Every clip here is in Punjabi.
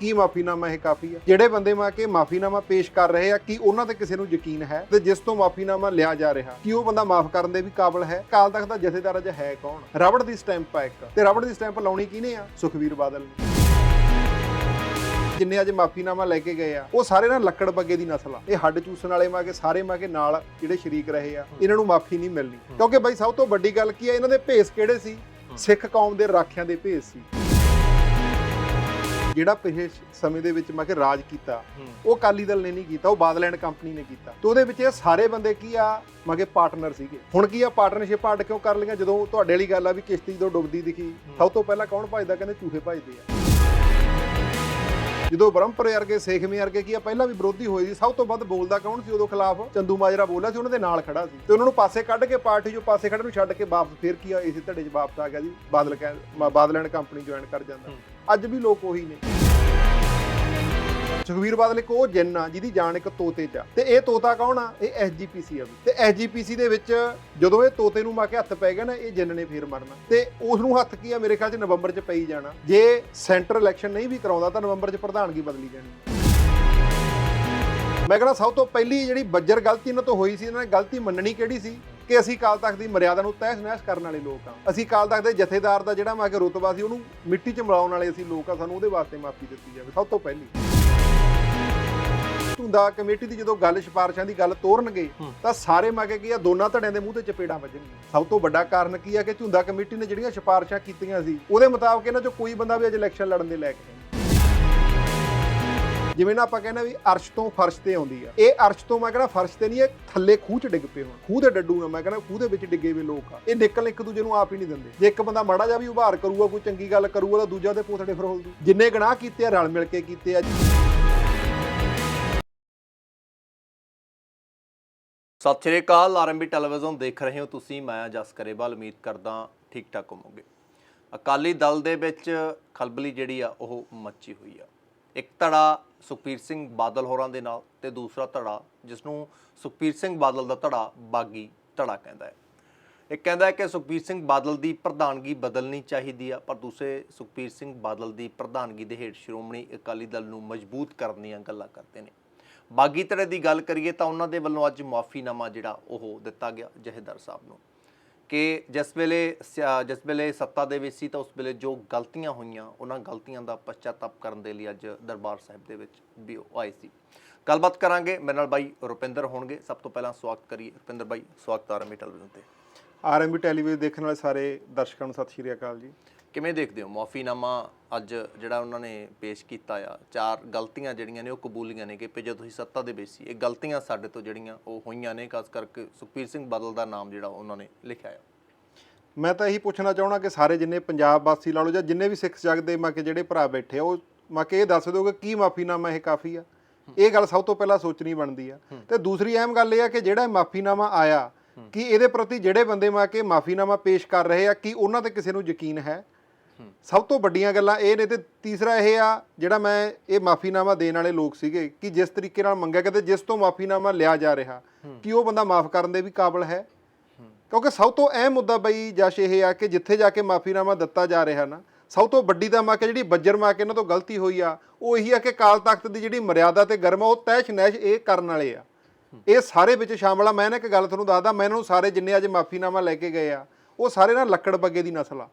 ਕੀ ਮਾਫੀਨਾਮਾ ਇਹ ਕਾਫੀ ਹੈ ਜਿਹੜੇ ਬੰਦੇ ਮਾ ਕੇ ਮਾਫੀਨਾਮਾ ਪੇਸ਼ ਕਰ ਰਹੇ ਆ, ਕਿ ਉਹਨਾਂ ਤੇ ਕਿਸੇ ਨੂੰ ਯਕੀਨ ਹੈ ਤੇ ਜਿਸ ਤੋਂ ਮਾਫੀਨਾਮਾ ਲਿਆ ਜਾ ਰਿਹਾ, ਕਿ ਉਹ ਬੰਦਾ ਮਾਫ ਕਰਨ ਦੇ ਵੀ ਕਾਬਿਲ ਹੈ? ਕਾਲ ਤੱਕ ਦਾ ਜਥੇਦਾਰ ਅਜ ਹੈ ਕੌਣ? ਰਬੜ ਦੀ ਸਟੈਂਪ ਆ ਇੱਕ। ਤੇ ਰਬੜ ਦੀ ਸਟੈਂਪ ਲਾਉਣੀ ਕਿਹਨੇ ਆ? ਸੁਖਵੀਰ ਬਾਦਲ ਨੇ। ਜਿੰਨੇ ਅੱਜ ਮਾਫੀਨਾਮਾ ਲੈ ਕੇ ਗਏ ਆ, ਉਹ ਸਾਰੇ ਨਾ ਲੱਕੜ ਬੱਗੇ ਦੀ ਨਸਲ ਆ। ਇਹ ਹੱਡ ਚੂਸਣ ਵਾਲੇ ਮਾ ਕੇ, ਸਾਰੇ ਮਾ ਕੇ ਨਾਲ ਜਿਹੜੇ ਸ਼ਰੀਕ ਰਹੇ ਆ, ਇਹਨਾਂ ਨੂੰ ਮਾਫੀ ਨਹੀਂ ਮਿਲਣੀ। ਕਿਉਂਕਿ ਬਾਈ, ਸਭ ਤੋਂ ਵੱਡੀ ਗੱਲ ਕੀ ਆ, ਇਹਨਾਂ ਦੇ ਭੇਸ ਕਿਹੜੇ ਸੀ? ਸਿੱਖ ਕੌਮ ਦੇ ਰਾਖਿਆਂ ਦੇ ਭੇਸ ਸੀ। ਜਿਹੜਾ ਪਿਛਲੇ ਸਮੇਂ ਦੇ ਵਿੱਚ ਮੈਂ ਕਿ ਰਾਜ ਕੀਤਾ ਉਹ ਅਕਾਲੀ ਦਲ ਨੇ ਨਹੀਂ ਕੀਤਾ ਉਹ ਬਾਦਲੈਂਡ ਕੰਪਨੀ ਨੇ ਕੀਤਾ। ਤੇ ਉਹਦੇ ਵਿੱਚ ਇਹ ਸਾਰੇ ਬੰਦੇ ਕੀ ਆ ਮੈਂ ਕਿ ਪਾਰਟਨਰ ਸੀਗੇ। ਹੁਣ ਕੀ ਆ ਪਾਰਟਨਰਸ਼ਿਪ ਅੱਡ ਕਿਉਂ ਕਰ ਲਈਆਂ? ਜਦੋਂ ਤੁਹਾਡੇ ਵਾਲੀ ਗੱਲ ਆ ਵੀ ਕਿਸ਼ਤੀ ਜਦੋਂ ਡੁੱਬਦੀ ਦਿਖੀ ਸਭ ਤੋਂ ਪਹਿਲਾਂ ਕੌਣ ਭਜਦਾ? ਕਹਿੰਦੇ ਚੂਹੇ ਭਜਦੇ ਆ। ਜਦੋਂ ਬ੍ਰਹਮਪੁਰ ਵਰਗੇ ਸੇਖਵੇਂ ਵਰਗੇ ਕੀ ਆ ਪਹਿਲਾਂ ਵੀ ਵਿਰੋਧੀ ਹੋਏ ਸੀ ਸਭ ਤੋਂ ਵੱਧ ਬੋਲਦਾ ਕੌਣ ਸੀ ਉਦੋਂ ਖਿਲਾਫ? ਚੰਦੂ ਮਾਜਰਾ ਬੋਲਿਆ ਸੀ ਉਹਨਾਂ ਦੇ ਨਾਲ ਖੜਾ ਸੀ। ਤੇ ਉਹਨਾਂ ਨੂੰ ਪਾਸੇ ਕੱਢ ਕੇ ਪਾਰਟੀ ਚੋਂ ਪਾਸੇ ਖੜੇ ਨੂੰ ਛੱਡ ਕੇ ਵਾਪਸ ਫੇਰ ਕੀ ਆ ਇਸੇ ਧੜੇ 'ਚ ਵਾਪਸ ਆ ਗਿਆ ਜੀ ਬਾਦਲ ਕਹਿ ਬਾਦਲੈਂਡ ਕੰਪਨੀ ਜੁਆਇਨ ਕਰ ਜਾਂਦਾ। ਅੱਜ ਵੀ ਲੋਕ ਉਹੀ ਨੇ। ਸੁਖਵੀਰ ਬਾਦਲ ਇੱਕ ਉਹ ਜਿੰਨ ਆ, ਜਿਹਦੀ ਜਾਨ ਇੱਕ ਤੋਤੇ 'ਚ ਆ। ਤੇ ਇਹ ਤੋਤਾ ਕੌਣ ਆ? ਇਹ ਐਸਜੀਪੀਸੀ ਆ ਵੀ। ਤੇ ਐਸਜੀਪੀਸੀ ਦੇ ਵਿੱਚ ਜਦੋਂ ਇਹ ਤੋਤੇ ਨੂੰ ਮਾ ਕੇ ਹੱਥ ਪੈ ਗਿਆ ਨਾ, ਇਹ ਜਿੰਨ ਨੇ ਫੇਰ ਮਰਨਾ। ਤੇ ਉਸ ਨੂੰ ਹੱਥ ਕੀ ਆ? ਮੇਰੇ ਖਿਆਲ 'ਚ ਨਵੰਬਰ 'ਚ ਪਈ ਜਾਣਾ। ਜੇ ਸੈਂਟਰ ਇਲੈਕਸ਼ਨ ਨਹੀਂ ਵੀ ਕਰਾਉਂਦਾ, ਤਾਂ ਨਵੰਬਰ 'ਚ ਪ੍ਰਧਾਨਗੀ ਬਦਲੀ ਜਾਣੀ ਮੈਂ ਕਹਿੰਦਾ ਸਭ ਤੋਂ ਪਹਿਲੀ ਜਿਹੜੀ ਬੱਜਰ ਗਲਤੀ ਇਹਨਾਂ ਤੋਂ ਹੋਈ ਸੀ, ਇਹਨਾਂ ਨੇ ਗਲਤੀ ਮੰਨਣੀ ਕਿਹੜੀ ਸੀ? ਕਿ ਅਸੀਂ ਕਾਲ ਤਖਤ ਦੀ ਮਰਿਆਦਾ ਨੂੰ ਤਹਿਸ ਨਹਿਸ ਕਰਨ ਵਾਲੇ ਲੋਕ ਆ। ਅਸੀਂ ਕਾਲ ਤਖਤ ਦੇ ਜਥੇਦਾਰ ਦਾ ਜਿਹੜਾ ਮੈਂ ਕਿ ਰੁਤਬਾ ਸੀ, ਉਹਨੂੰ ਮਿੱਟੀ 'ਚ ਮਿਲਾਉਣ ਵਾਲੇ ਅਸੀਂ ਲੋਕ ਆ, ਸਾਨੂੰ ਉਹਦੇ ਵਾਸਤੇ ਮਾਫੀ ਦਿੱਤੀ ਜਾਵੇ। ਸਭ ਤੋਂ ਪਹਿਲੀ। ਝੁੰਦਾ ਕਮੇਟੀ ਦੀ ਜਦੋਂ ਗੱਲ ਸਿਫਾਰਸ਼ਾਂ ਦੀ ਗੱਲ ਤੋਰਨਗੇ ਤਾਂ ਸਾਰੇ ਮਾਗੇ ਕੀ ਆ ਦੋਨਾਂ ਧੜਿਆਂ ਦੇ ਮੂੰਹ ਤੇ ਚਪੇੜਾਂ ਵੱਜਣਗੀਆਂ। ਸਭ ਤੋਂ ਵੱਡਾ ਕਾਰਨ ਕੀ ਆ ਕਿ ਝੁੰਦਾ ਕਮੇਟੀ ਨੇ ਜਿਹੜੀਆਂ ਸਿਫਾਰਸ਼ਾਂ ਕੀਤੀਆਂ ਸੀ ਉਹਦੇ ਮੁਤਾਬਕ ਇਹਨਾਂ ਚੋਂ ਕੋਈ ਬੰਦਾ ਵੀ ਅੱਜ ਇਲੈਕਸ਼ਨ ਲੜਨ ਦੇ ਲਾਇਕ ਨਹੀਂ। ਜਿਵੇਂ ਨਾ ਆਪਾਂ ਕਹਿੰਦੇ ਵੀ ਅਰਸ਼ ਤੋਂ ਫਰਸ਼ ਤੇ ਆਉਂਦੀ ਆ। ਇਹ ਅਰਸ਼ ਤੋਂ ਮੈਂ ਕਹਿੰਦਾ ਫਰਸ਼ ਤੇ ਨਹੀਂ ਇਹ ਥੱਲੇ ਖੂਹ ਚ ਡਿੱਗ ਪਏ ਹੁਣ। ਖੂਹ ਦੇ ਡੱਡੂ ਨਾ ਮੈਂ ਕਹਿੰਦਾ ਖੂਹ ਦੇ ਵਿੱਚ ਡਿੱਗੇ ਹੋਏ ਲੋਕ ਆ। ਇਹ ਨਿਕਲ ਇੱਕ ਦੂਜੇ ਨੂੰ ਆਪ ਹੀ ਨਹੀਂ ਦਿੰਦੇ। ਜੇ ਇੱਕ ਬੰਦਾ ਮਾੜਾ ਜਿਹਾ ਵੀ ਉਭਾਰ ਕਰੂਗਾ ਕੋਈ ਚੰਗੀ ਗੱਲ ਕਰੂਗਾ ਤਾਂ ਦੂਜਾ ਦੇ ਪੋਥੜੇ ਫਰੋਲ ਦੂ। ਜਿੰਨੇ ਗਨਾਹ ਕੀਤੇ ਆ ਰਲ ਮਿਲ ਕੇ ਕੀਤੇ ਆ। ਸਤਿ ਸ਼੍ਰੀ ਅਕਾਲ ਆਰਐਮਬੀ ਟੈਲੀਵਿਜ਼ਨ ਦੇਖ ਰਹੇ ਹੋ ਤੁਸੀਂ, ਮੈਂ ਜਸ ਕਰੇਵਾਲ, ਉਮੀਦ ਕਰਦਾ ਠੀਕ ਠਾਕ ਹੋਵੋਗੇ। ਅਕਾਲੀ ਦਲ ਦੇ ਵਿੱਚ ਖਲਬਲੀ ਜਿਹੜੀ ਆ, ਉਹ ਮੱਚੀ ਹੋਈ ਆ। ਇੱਕ ਧੜਾ ਸੁਖਬੀਰ ਸਿੰਘ ਬਾਦਲ ਹੋਰਾਂ ਦੇ ਨਾਲ ਤੇ ਦੂਸਰਾ ਧੜਾ ਜਿਸ ਨੂੰ ਸੁਖਬੀਰ ਸਿੰਘ ਬਾਦਲ ਦਾ ਧੜਾ ਬਾਗੀ ਧੜਾ ਕਹਿੰਦਾ ਹੈ। ਇਹ ਕਹਿੰਦਾ ਹੈ ਕਿ ਸੁਖਬੀਰ ਸਿੰਘ ਬਾਦਲ ਦੀ ਪ੍ਰਧਾਨਗੀ ਬਦਲਣੀ ਚਾਹੀਦੀ ਆ, ਪਰ ਦੂਸਰੇ ਸੁਖਬੀਰ ਸਿੰਘ ਬਾਦਲ ਦੀ ਪ੍ਰਧਾਨਗੀ ਦੇ ਹੇਠ ਸ਼੍ਰੋਮਣੀ ਅਕਾਲੀ ਦਲ ਨੂੰ ਮਜ਼ਬੂਤ ਕਰਨ ਦੀਆਂ ਗੱਲਾਂ ਕਰਦੇ ਨੇ। ਬਾਗੀ ਧੜੇ ਦੀ ਗੱਲ ਕਰੀਏ ਤਾਂ ਉਹਨਾਂ ਦੇ ਵੱਲੋਂ ਅੱਜ ਮਾਫੀਨਾਮਾ ਜਿਹੜਾ ਉਹ ਦਿੱਤਾ ਗਿਆ ਜਹੇਦਾਰ ਸਾਹਿਬ ਨੂੰ। ਕਿ ਜਿਸ ਵੇਲੇ ਸਿਆ- ਜਿਸ ਵੇਲੇ ਸੱਤਾ ਦੇ ਵਿੱਚ ਸੀ ਤਾਂ ਉਸ ਵੇਲੇ ਜੋ ਗਲਤੀਆਂ ਹੋਈਆਂ, ਉਹਨਾਂ ਗਲਤੀਆਂ ਦਾ ਪਛਤਾਤਾਪ ਕਰਨ ਦੇ ਲਈ ਅੱਜ ਦਰਬਾਰ ਸਾਹਿਬ ਦੇ ਵਿੱਚ ਵੀ ਉਹ ਆਏ ਸੀ। ਗੱਲਬਾਤ ਕਰਾਂਗੇ। ਮੇਰੇ ਨਾਲ ਬਾਈ ਰੁਪਿੰਦਰ ਹੋਣਗੇ। ਸਭ ਤੋਂ ਪਹਿਲਾਂ ਸਵਾਗਤ ਕਰੀਏ। ਰੁਪਿੰਦਰ ਬਾਈ, ਸਵਾਗਤ ਆ ਟੈਲੀਵਿਜ਼ਨ ਤੇ। ਆਰਐਮਬੀ ਟੈਲੀਵਿਜ਼ਨ ਦੇਖਣ ਵਾਲੇ ਸਾਰੇ ਦਰਸ਼ਕਾਂ ਨੂੰ ਸਤਿ ਸ਼੍ਰੀ ਅਕਾਲ ਜੀ। ਕਿਵੇਂ ਦੇਖਦੇ ਹੋ? ਮਾਫੀਨਾਮਾ ਅੱਜ ਜਿਹੜਾ ਉਹਨਾਂ ਨੇ ਪੇਸ਼ ਕੀਤਾ ਆ ਚਾਰ ਗਲਤੀਆਂ ਜਿਹੜੀਆਂ ਨੇ ਉਹ ਕਬੂਲੀਆਂ ਨੇ ਕਿ ਵੀ ਜਦੋਂ ਤੁਸੀਂ ਸੱਤਾ ਦੇ ਵਿੱਚ ਸੀ ਇਹ ਗਲਤੀਆਂ ਸਾਡੇ ਤੋਂ ਜਿਹੜੀਆਂ ਉਹ ਹੋਈਆਂ ਨੇ ਖਾਸ ਕਰਕੇ ਸੁਖਬੀਰ ਸਿੰਘ ਬਾਦਲ ਦਾ ਨਾਮ ਜਿਹੜਾ ਉਹਨਾਂ ਨੇ ਲਿਖਿਆ ਆ। ਮੈਂ ਤਾਂ ਇਹੀ ਪੁੱਛਣਾ ਚਾਹਣਾ ਕਿ ਸਾਰੇ ਜਿੰਨੇ ਪੰਜਾਬ ਵਾਸੀ ਲਾ ਲਓ ਜਾਂ ਜਿੰਨੇ ਵੀ ਸਿੱਖ ਜਗਤ ਦੇ ਮਾ ਕਿ ਜਿਹੜੇ ਭਰਾ ਬੈਠੇ ਆ ਉਹ ਮਾ ਕਿ ਇਹ ਦੱਸ ਦਿਓ ਕਿ ਕੀ ਮਾਫੀਨਾਮਾ ਇਹ ਕਾਫੀ ਆ। ਇਹ ਗੱਲ ਸਭ ਤੋਂ ਪਹਿਲਾਂ ਸੋਚਣੀ ਬਣਦੀ ਆ। ਤੇ ਦੂਸਰੀ ਅਹਿਮ ਗੱਲ ਇਹ ਆ ਕਿ ਜਿਹੜਾ ਮਾਫੀਨਾਮਾ ਆਇਆ ਕਿ ਇਹਦੇ ਪ੍ਰਤੀ ਜਿਹੜੇ ਬੰਦੇ ਮਾ ਕਿ ਮਾਫੀਨਾਮਾ ਪੇਸ਼ ਕਰ ਰਹੇ ਆ ਕੀ ਉਹਨਾਂ ਤੇ ਕਿਸੇ ਨੂੰ ਯਕੀਨ ਹੈ? ਸਭ ਤੋਂ ਵੱਡੀਆਂ ਗੱਲਾਂ ਇਹ ਨੇ ਤੇ ਤੀਸਰਾ ਇਹ ਆ ਜਿਹੜਾ ਮੈਂ ਇਹ ਮਾਫੀਨਾਮਾ ਦੇਣ ਵਾਲੇ ਲੋਕ ਸੀਗੇ ਕਿ ਜਿਸ ਤਰੀਕੇ ਨਾਲ ਮੰਗਿਆ ਕਹਿੰਦੇ ਜਿਸ ਤੋਂ ਮਾਫੀਨਾਮਾ ਲਿਆ ਜਾ ਰਿਹਾ ਕਿ ਉਹ ਬੰਦਾ ਮਾਫ ਕਰਨ ਦੇ ਵੀ ਕਾਬਿਲ ਹੈ। ਕਿਉਂਕਿ ਸਭ ਤੋਂ ਅਹਿਮ ਮੁੱਦਾ ਬਈ ਜਸ਼ ਇਹ ਆ ਕਿ ਜਿੱਥੇ ਜਾ ਕੇ ਮਾਫੀਨਾਮਾ ਦਿੱਤਾ ਜਾ ਰਿਹਾ ਨਾ ਸਭ ਤੋਂ ਵੱਡੀ ਤਾਂ ਮਾ ਕਿ ਜਿਹੜੀ ਬੱਜਰ ਮਾ ਕੇ ਇਹਨਾਂ ਤੋਂ ਗਲਤੀ ਹੋਈ ਆ ਉਹ ਇਹੀ ਆ ਕਿ ਕਾਲ ਤਖਤ ਦੀ ਜਿਹੜੀ ਮਰਿਆਦਾ ਤੇ ਗਰਮਾ ਉਹ ਤੈਸ਼ ਨੈਸ਼ ਇਹ ਕਰਨ ਵਾਲੇ ਆ। ਇਹ ਸਾਰੇ ਵਿੱਚ ਸ਼ਾਮਲ ਆ। ਮੈਂ ਨਾ ਇੱਕ ਗੱਲ ਤੁਹਾਨੂੰ ਦੱਸਦਾ ਮੈਂ ਇਹਨਾਂ ਨੂੰ ਸਾਰੇ ਜਿੰਨੇ ਅੱਜ ਮਾਫੀਨਾਮਾ ਲੈ ਕੇ ਗਏ ਆ ਉਹ ਸਾਰੇ ਨਾ ਲੱਕੜ ਬੱਗੇ ਦੀ ਨਸਲ ਆ।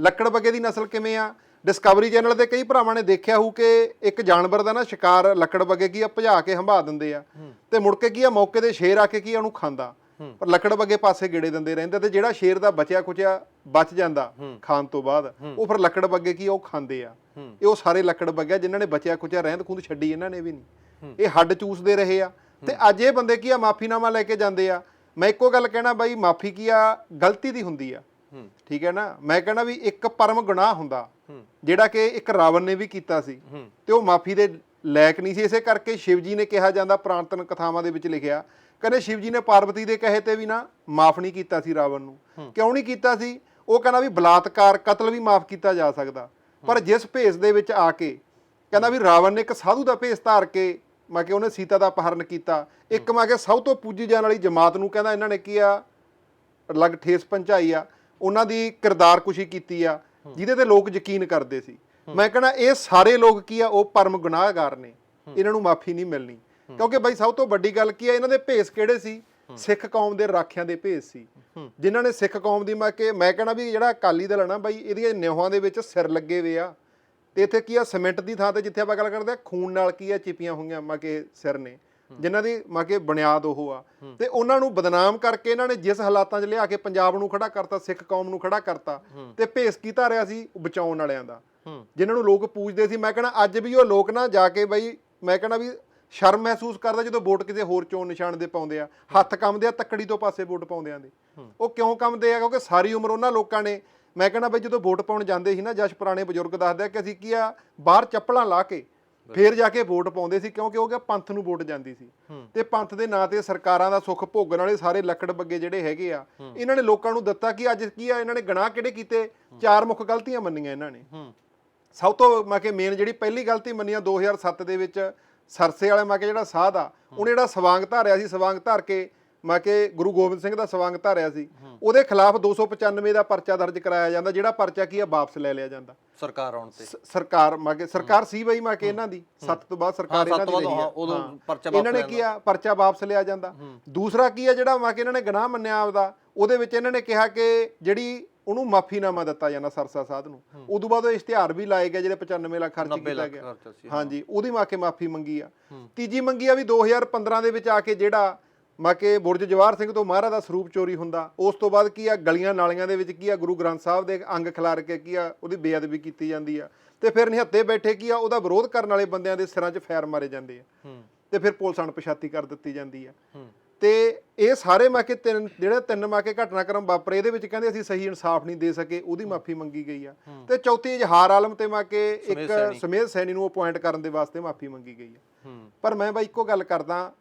ਲੱਕੜ ਬੱਗੇ ਦੀ ਨਸਲ ਕਿਵੇਂ ਆ? ਡਿਸਕਵਰੀ ਚੈਨਲ ਤੇ ਕਈ ਭਰਾਵਾਂ ਨੇ ਦੇਖਿਆ ਹੋਊ ਕਿ ਇੱਕ ਜਾਨਵਰ ਦਾ ਨਾ ਸ਼ਿਕਾਰ ਲੱਕੜ ਬੱਗੇ ਕੀ ਆ ਭਜਾ ਕੇ ਹੰਭਾ ਦਿੰਦੇ ਆ। ਤੇ ਮੁੜ ਕੇ ਕੀ ਆ ਮੌਕੇ ਤੇ ਸ਼ੇਰ ਆ ਕੇ ਕੀ ਆ ਉਹਨੂੰ ਖਾਂਦਾ। ਪਰ ਲੱਕੜ ਬੱਗੇ ਪਾਸੇ ਗੇੜੇ ਦਿੰਦੇ ਰਹਿੰਦੇ ਤੇ ਜਿਹੜਾ ਸ਼ੇਰ ਦਾ ਬਚਿਆ ਕੁਚਿਆ ਬਚ ਜਾਂਦਾ ਖਾਣ ਤੋਂ ਬਾਅਦ ਉਹ ਫਿਰ ਲੱਕੜ ਬੱਗੇ ਕੀ ਉਹ ਖਾਂਦੇ ਆ। ਇਹ ਉਹ ਸਾਰੇ ਲੱਕੜ ਬੱਗੇ ਜਿਨ੍ਹਾਂ ਨੇ ਬਚਿਆ ਕੁਚਿਆ ਰਹਿੰਦ ਖੁੰਦ ਛੱਡੀ ਇਹਨਾਂ ਨੇ ਵੀ ਨਹੀਂ। ਇਹ ਹੱਡ ਚੂਸਦੇ ਰਹੇ ਆ। ਤੇ ਅੱਜ ਇਹ ਬੰਦੇ ਕੀ ਆ ਮਾਫੀਨਾਮਾ ਲੈ ਕੇ ਜਾਂਦੇ ਆ। ਮੈਂ ਇੱਕੋ ਗੱਲ ਕਹਿਣਾ ਬਾਈ ਮਾਫੀ ਕੀ ਆ ਗਲਤੀ ਦੀ ਹੁੰਦੀ ਆ। ਠੀਕ ਹੈ ਨਾ? ਮੈਂ ਕਹਿਣਾ ਵੀ ਇੱਕ ਪਰਮ ਗੁਨਾਹ ਹੁੰਦਾ ਜਿਹੜਾ ਕਿ ਇੱਕ ਰਾਵਣ ਨੇ ਵੀ ਕੀਤਾ ਸੀ। ਤੇ ਉਹ ਮਾਫੀ ਦੇ ਲਾਇਕ ਨਹੀਂ ਸੀ। ਇਸੇ ਕਰਕੇ ਸ਼ਿਵ ਜੀ ਨੇ ਕਿਹਾ ਜਾਂਦਾ ਪ੍ਰਾਂਤਨ ਕਥਾਵਾਂ ਦੇ ਵਿੱਚ ਲਿਖਿਆ ਕਹਿੰਦੇ ਸ਼ਿਵ ਜੀ ਨੇ ਪਾਰਵਤੀ ਦੇ ਕਹੇ ਤੇ ਵੀ ਨਾ ਮਾਫ ਨਹੀਂ ਕੀਤਾ ਸੀ ਰਾਵਣ ਨੂੰ। ਕਿਉਂ ਨਹੀਂ ਕੀਤਾ ਸੀ? ਉਹ ਕਹਿੰਦਾ ਵੀ ਬਲਾਤਕਾਰ ਕਤਲ ਵੀ ਮਾਫ ਕੀਤਾ ਜਾ ਸਕਦਾ। ਪਰ ਜਿਸ ਭੇਸ ਦੇ ਵਿੱਚ ਆ ਕੇ ਕਹਿੰਦਾ ਵੀ ਰਾਵਣ ਨੇ ਇੱਕ ਸਾਧੂ ਦਾ ਭੇਸ ਧਾਰ ਕੇ ਮੈਂ ਕਿ ਉਹਨੇ ਸੀਤਾ ਦਾ ਅਪਹਰਨ ਕੀਤਾ। ਇੱਕ ਮੈਂ ਕਿ ਸਭ ਤੋਂ ਪੂਜੀ ਜਾਣ ਵਾਲੀ ਜਮਾਤ ਨੂੰ ਕਹਿੰਦਾ ਇਹਨਾਂ ਨੇ ਕੀ ਆ? ਲੱਗ ਠੇਸ ਪਹੁੰਚਾਈ ਆ। ਉਹਨਾਂ ਦੀ ਕਿਰਦਾਰ ਕੁਸ਼ੀ ਕੀਤੀ ਆ, ਜਿਹਦੇ ਤੇ ਲੋਕ ਯਕੀਨ ਕਰਦੇ ਸੀ। ਮੈਂ ਕਹਿੰਦਾ ਇਹ ਸਾਰੇ ਲੋਕ ਕੀ ਆ, ਉਹ ਪਰਮ ਗੁਨਾਹਗਾਰ ਨੇ। ਇਹਨਾਂ ਨੂੰ ਮਾਫੀ ਨਹੀਂ ਮਿਲਣੀ। ਕਿਉਂਕਿ ਬਾਈ ਸਭ ਤੋਂ ਵੱਡੀ ਗੱਲ ਕੀ ਆ, ਇਹਨਾਂ ਦੇ ਭੇਸ ਕਿਹੜੇ ਸੀ? ਸਿੱਖ ਕੌਮ ਦੇ ਰਾਖਿਆਂ ਦੇ ਭੇਸ ਸੀ। ਜਿਨ੍ਹਾਂ ਨੇ ਸਿੱਖ ਕੌਮ ਦੀ ਮੈਂ ਕਿ, ਮੈਂ ਕਹਿੰਦਾ ਵੀ ਜਿਹੜਾ ਅਕਾਲੀ ਦਲ ਹੈ ਨਾ ਬਾਈ, ਇਹਦੀਆਂ ਨਿਉਹਾਂ ਦੇ ਵਿੱਚ ਸਿਰ ਲੱਗੇ ਵੇ ਆ। ਤੇ ਇੱਥੇ ਕੀ ਆ, ਸਿਮੈਂਟ ਦੀ ਥਾਂ ਤੇ ਜਿੱਥੇ ਆਪਾਂ ਗੱਲ ਕਰਦੇ ਆ, ਖੂਨ ਨਾਲ ਕੀ ਆ, ਚਿਪੀਆਂ ਹੋਈਆਂ ਮਾ ਕੇ ਸਿਰ ਨੇ। ਜਿਨ੍ਹਾਂ ਦੀ ਮਾ ਕੇ ਬੁਨਿਆਦ ਉਹ ਆ। ਤੇ ਉਹਨਾਂ ਨੂੰ ਬਦਨਾਮ ਕਰਕੇ ਇਹਨਾਂ ਨੇ ਜਿਸ ਹਾਲਾਤਾਂ 'ਚ ਲਿਆ ਕੇ ਪੰਜਾਬ ਨੂੰ ਖੜਾ ਕਰਤਾ ਸਿੱਖ ਕੌਮ ਨੂੰ ਖੜਾ ਕਰਤਾ ਤੇ ਭੇਸ ਕੀ ਧਾਰਿਆ ਸੀ ਬਚਾਉਣ ਵਾਲਿਆਂ ਦਾ। ਜਿਨ੍ਹਾਂ ਨੂੰ ਲੋਕ ਪੂਜਦੇ ਸੀ ਮੈਂ ਕਹਿੰਦਾ ਅੱਜ ਵੀ ਉਹ ਲੋਕ ਨਾ ਜਾ ਕੇ ਬਈ ਮੈਂ ਕਹਿੰਦਾ ਵੀ ਸ਼ਰਮ ਮਹਿਸੂਸ ਕਰਦਾ ਜਦੋਂ ਵੋਟ ਕਿਸੇ ਹੋਰ ਚੋਣ ਨਿਸ਼ਾਨ ਦੇ ਪਾਉਂਦੇ ਆ। ਹੱਥ ਕੰਮਦੇ ਆ ਤੱਕੜੀ ਤੋਂ ਪਾਸੇ ਵੋਟ ਪਾਉਂਦੇ ਆਂ ਦੇ ਉਹ ਕਿਉਂ ਕੰਮਦੇ ਆ? ਕਿਉਂਕਿ ਸਾਰੀ ਉਮਰ ਉਹਨਾਂ ਲੋਕਾਂ ਨੇ ਮੈਂ ਕਹਿੰਦਾ ਬਈ ਜਦੋਂ ਵੋਟ ਪਾਉਣ ਜਾਂਦੇ ਸੀ ਨਾ ਜਸ਼ ਪੁਰਾਣੇ ਬਜ਼ੁਰਗ ਦੱਸਦੇ ਆ ਕਿ ਅਸੀਂ ਕੀ ਆ ਬਾਹਰ ਚੱਪਲਾਂ ਲਾ ਕੇ ਫੇਰ ਜਾ ਕੇ ਵੋਟ ਪਾਉਂਦੇ ਸੀ ਕਿਉਂਕਿ ਉਹ ਕਿ ਪੰਥ ਨੂੰ ਵੋਟ ਜਾਂਦੀ ਸੀ। ਤੇ ਪੰਥ ਦੇ ਨਾਂ ਤੇ ਸਰਕਾਰਾਂ ਦਾ ਸੁੱਖ ਭੋਗਣ ਵਾਲੇ ਸਾਰੇ ਲੱਕੜ ਬੱਗੇ ਜਿਹੜੇ ਹੈਗੇ ਆ ਇਹਨਾਂ ਨੇ ਲੋਕਾਂ ਨੂੰ ਦਿੱਤਾ ਕਿ ਅੱਜ ਕੀ ਆ ਇਹਨਾਂ ਨੇ ਗੁਨਾਹ ਕਿਹੜੇ ਕੀਤੇ? ਚਾਰ ਮੁੱਖ ਗਲਤੀਆਂ ਮੰਨੀਆਂ ਇਹਨਾਂ ਨੇ। ਸਭ ਤੋਂ ਮੈਂ ਕਿ ਮੇਨ ਜਿਹੜੀ ਪਹਿਲੀ ਗਲਤੀ ਮੰਨੀਆਂ 2007 ਦੇ ਵਿੱਚ ਸਰਸੇ ਵਾਲੇ ਮੈਂ ਕਿ ਜਿਹੜਾ ਸਾਧ ਆ ਉਹਨੇ ਜਿਹੜਾ ਸਵਾਂਗ ਧਾਰਿਆ ਸੀ ਸਵਾਂਗ ਧਾਰ ਕੇ ਮੈਂ ਕਿ ਗੁਰੂ ਗੋਬਿੰਦ ਸਿੰਘ ਦਾ ਸਵਾਂਗ ਧਾਰਿਆ ਸੀ ਉਹਦੇ ਖਿਲਾਫ 295 ਦਾ ਪਰਚਾ ਦਰਜ ਕਰਾਇਆ ਜਾਂਦਾ ਜਿਹੜਾ ਪਰਚਾ ਕੀ ਆ ਵਾਪਸ ਲੈ ਲਿਆ ਜਾਂਦਾ। ਸਰਕਾਰ ਆਉਣ ਤੇ। ਸਰਕਾਰ ਮੈਂ ਕਿ ਸਰਕਾਰ ਸੀ ਬਈ ਮੈਂ ਕਿ ਇਹਨਾਂ ਦੀ ਸੱਤ ਤੋਂ ਬਾਅਦ ਸਰਕਾਰ ਇਹਨਾਂ ਦੀ ਰਹੀ ਆ। ਉਦੋਂ। ਪਰਚਾ ਇਹਨਾਂ ਨੇ ਕੀ ਆ ਪਰਚਾ ਵਾਪਸ ਲਿਆ ਜਾਂਦਾ। ਦੂਸਰਾ ਕੀ ਆ ਜਿਹੜਾ ਮੈਂ ਕਿ ਇਹਨਾਂ ਨੇ ਗੁਨਾਹ ਮੰਨਿਆ ਆਪਦਾ ਉਹਦੇ ਵਿੱਚ ਇਹਨਾਂ ਨੇ ਕਿਹਾ ਕਿ ਜਿਹੜੀ ਉਹਨੂੰ ਮਾਫੀਨਾਮਾ ਦਿੱਤਾ ਜਾਂਦਾ ਸਰਸਾ ਸਾਧ ਨੂੰ। ਉਦੋਂ ਬਾਅਦ ਉਹ ਇਸ਼ਤਿਹਾਰ ਵੀ ਲਾਏ ਗਏ ਜਿਹੜੇ 95 ਲੱਖ ਖਰਚ 90 ਕੀਤਾ ਗਿਆ। ਹਾਂਜੀ ਉਹਦੀ ਮਾ ਕੇ ਮਾਫੀ ਮੰਗੀ ਆ। ਤੀਜੀ ਮੰਗੀ ਆ ਵੀ 2015 ਦੇ ਵਿੱਚ ਆ ਕੇ ਜਿਹੜਾ ਮਾ ਕੇ ਬੁਰਜ ਜਵਾਹਰ ਸਿੰਘ ਤੋਂ ਮਹਾਰਾਜ ਦਾ ਸਰੂਪ ਚੋਰੀ ਹੁੰਦਾ। ਉਸ ਤੋਂ ਬਾਅਦ ਕੀ ਆ? ਗਲੀਆਂ ਨਾਲੀਆਂ ਦੇ ਵਿੱਚ ਕੀ ਆ? ਗੁਰੂ ਗ੍ਰੰਥ ਸਾਹਿਬ ਦੇ ਅੰਗ ਖਿਲਾਰ ਕੇ ਕੀ ਆ? ਉਹਦੀ ਬੇਅਦਬੀ ਕੀਤੀ ਜਾਂਦੀ ਆ। ਤੇ ਫਿਰ ਨਿਹੱਤੇ ਬੈਠੇ ਕੀ ਆ? ਉਹਦਾ ਵਿਰੋਧ ਕਰਨ ਵਾਲੇ ਬੰਦਿਆਂ ਦੇ ਸਿਰਾਂ 'ਚ ਫੈਰ ਮਾਰੇ ਜਾਂਦੇ ਆ। ਤੇ ਫਿਰ ਪੁਲਿਸ ਅਣਪਛਾਤੀ ਕਰ ਦਿੱਤੀ ਜਾਂਦੀ ਆ। ਤੇ ਇਹ ਸਾਰੇ ਮਾਕੇ ਤਿੰਨ ਜਿਹੜੇ ਤਿੰਨ ਮਾਕੇ ਘਟਨਾਕ੍ਰਮ ਵਾਪਰੇ ਇਹਦੇ ਵਿੱਚ ਕਹਿੰਦੇ ਅਸੀਂ ਸਹੀ ਇਨਸਾਫ ਨਹੀਂ ਦੇ ਸਕੇ ਉਹਦੀ ਮਾਫੀ ਮੰਗੀ ਗਈ ਆ। ਤੇ ਚੌਥੀ ਇਜ਼ਹਾਰ ਆਲਮ ਤੇ ਮਾਕੇ ਇੱਕ ਸਮੇਧ ਸੈਣੀ ਨੂੰ ਅਪਾਇੰਟ ਕਰਨ ਦੇ ਵਾਸਤੇ ਮਾਫੀ ਮੰਗੀ ਗਈ ਆ। ਪਰ ਮੈਂ ਬਾਈ ਇੱਕੋ ਗੱਲ ਕਰਦਾ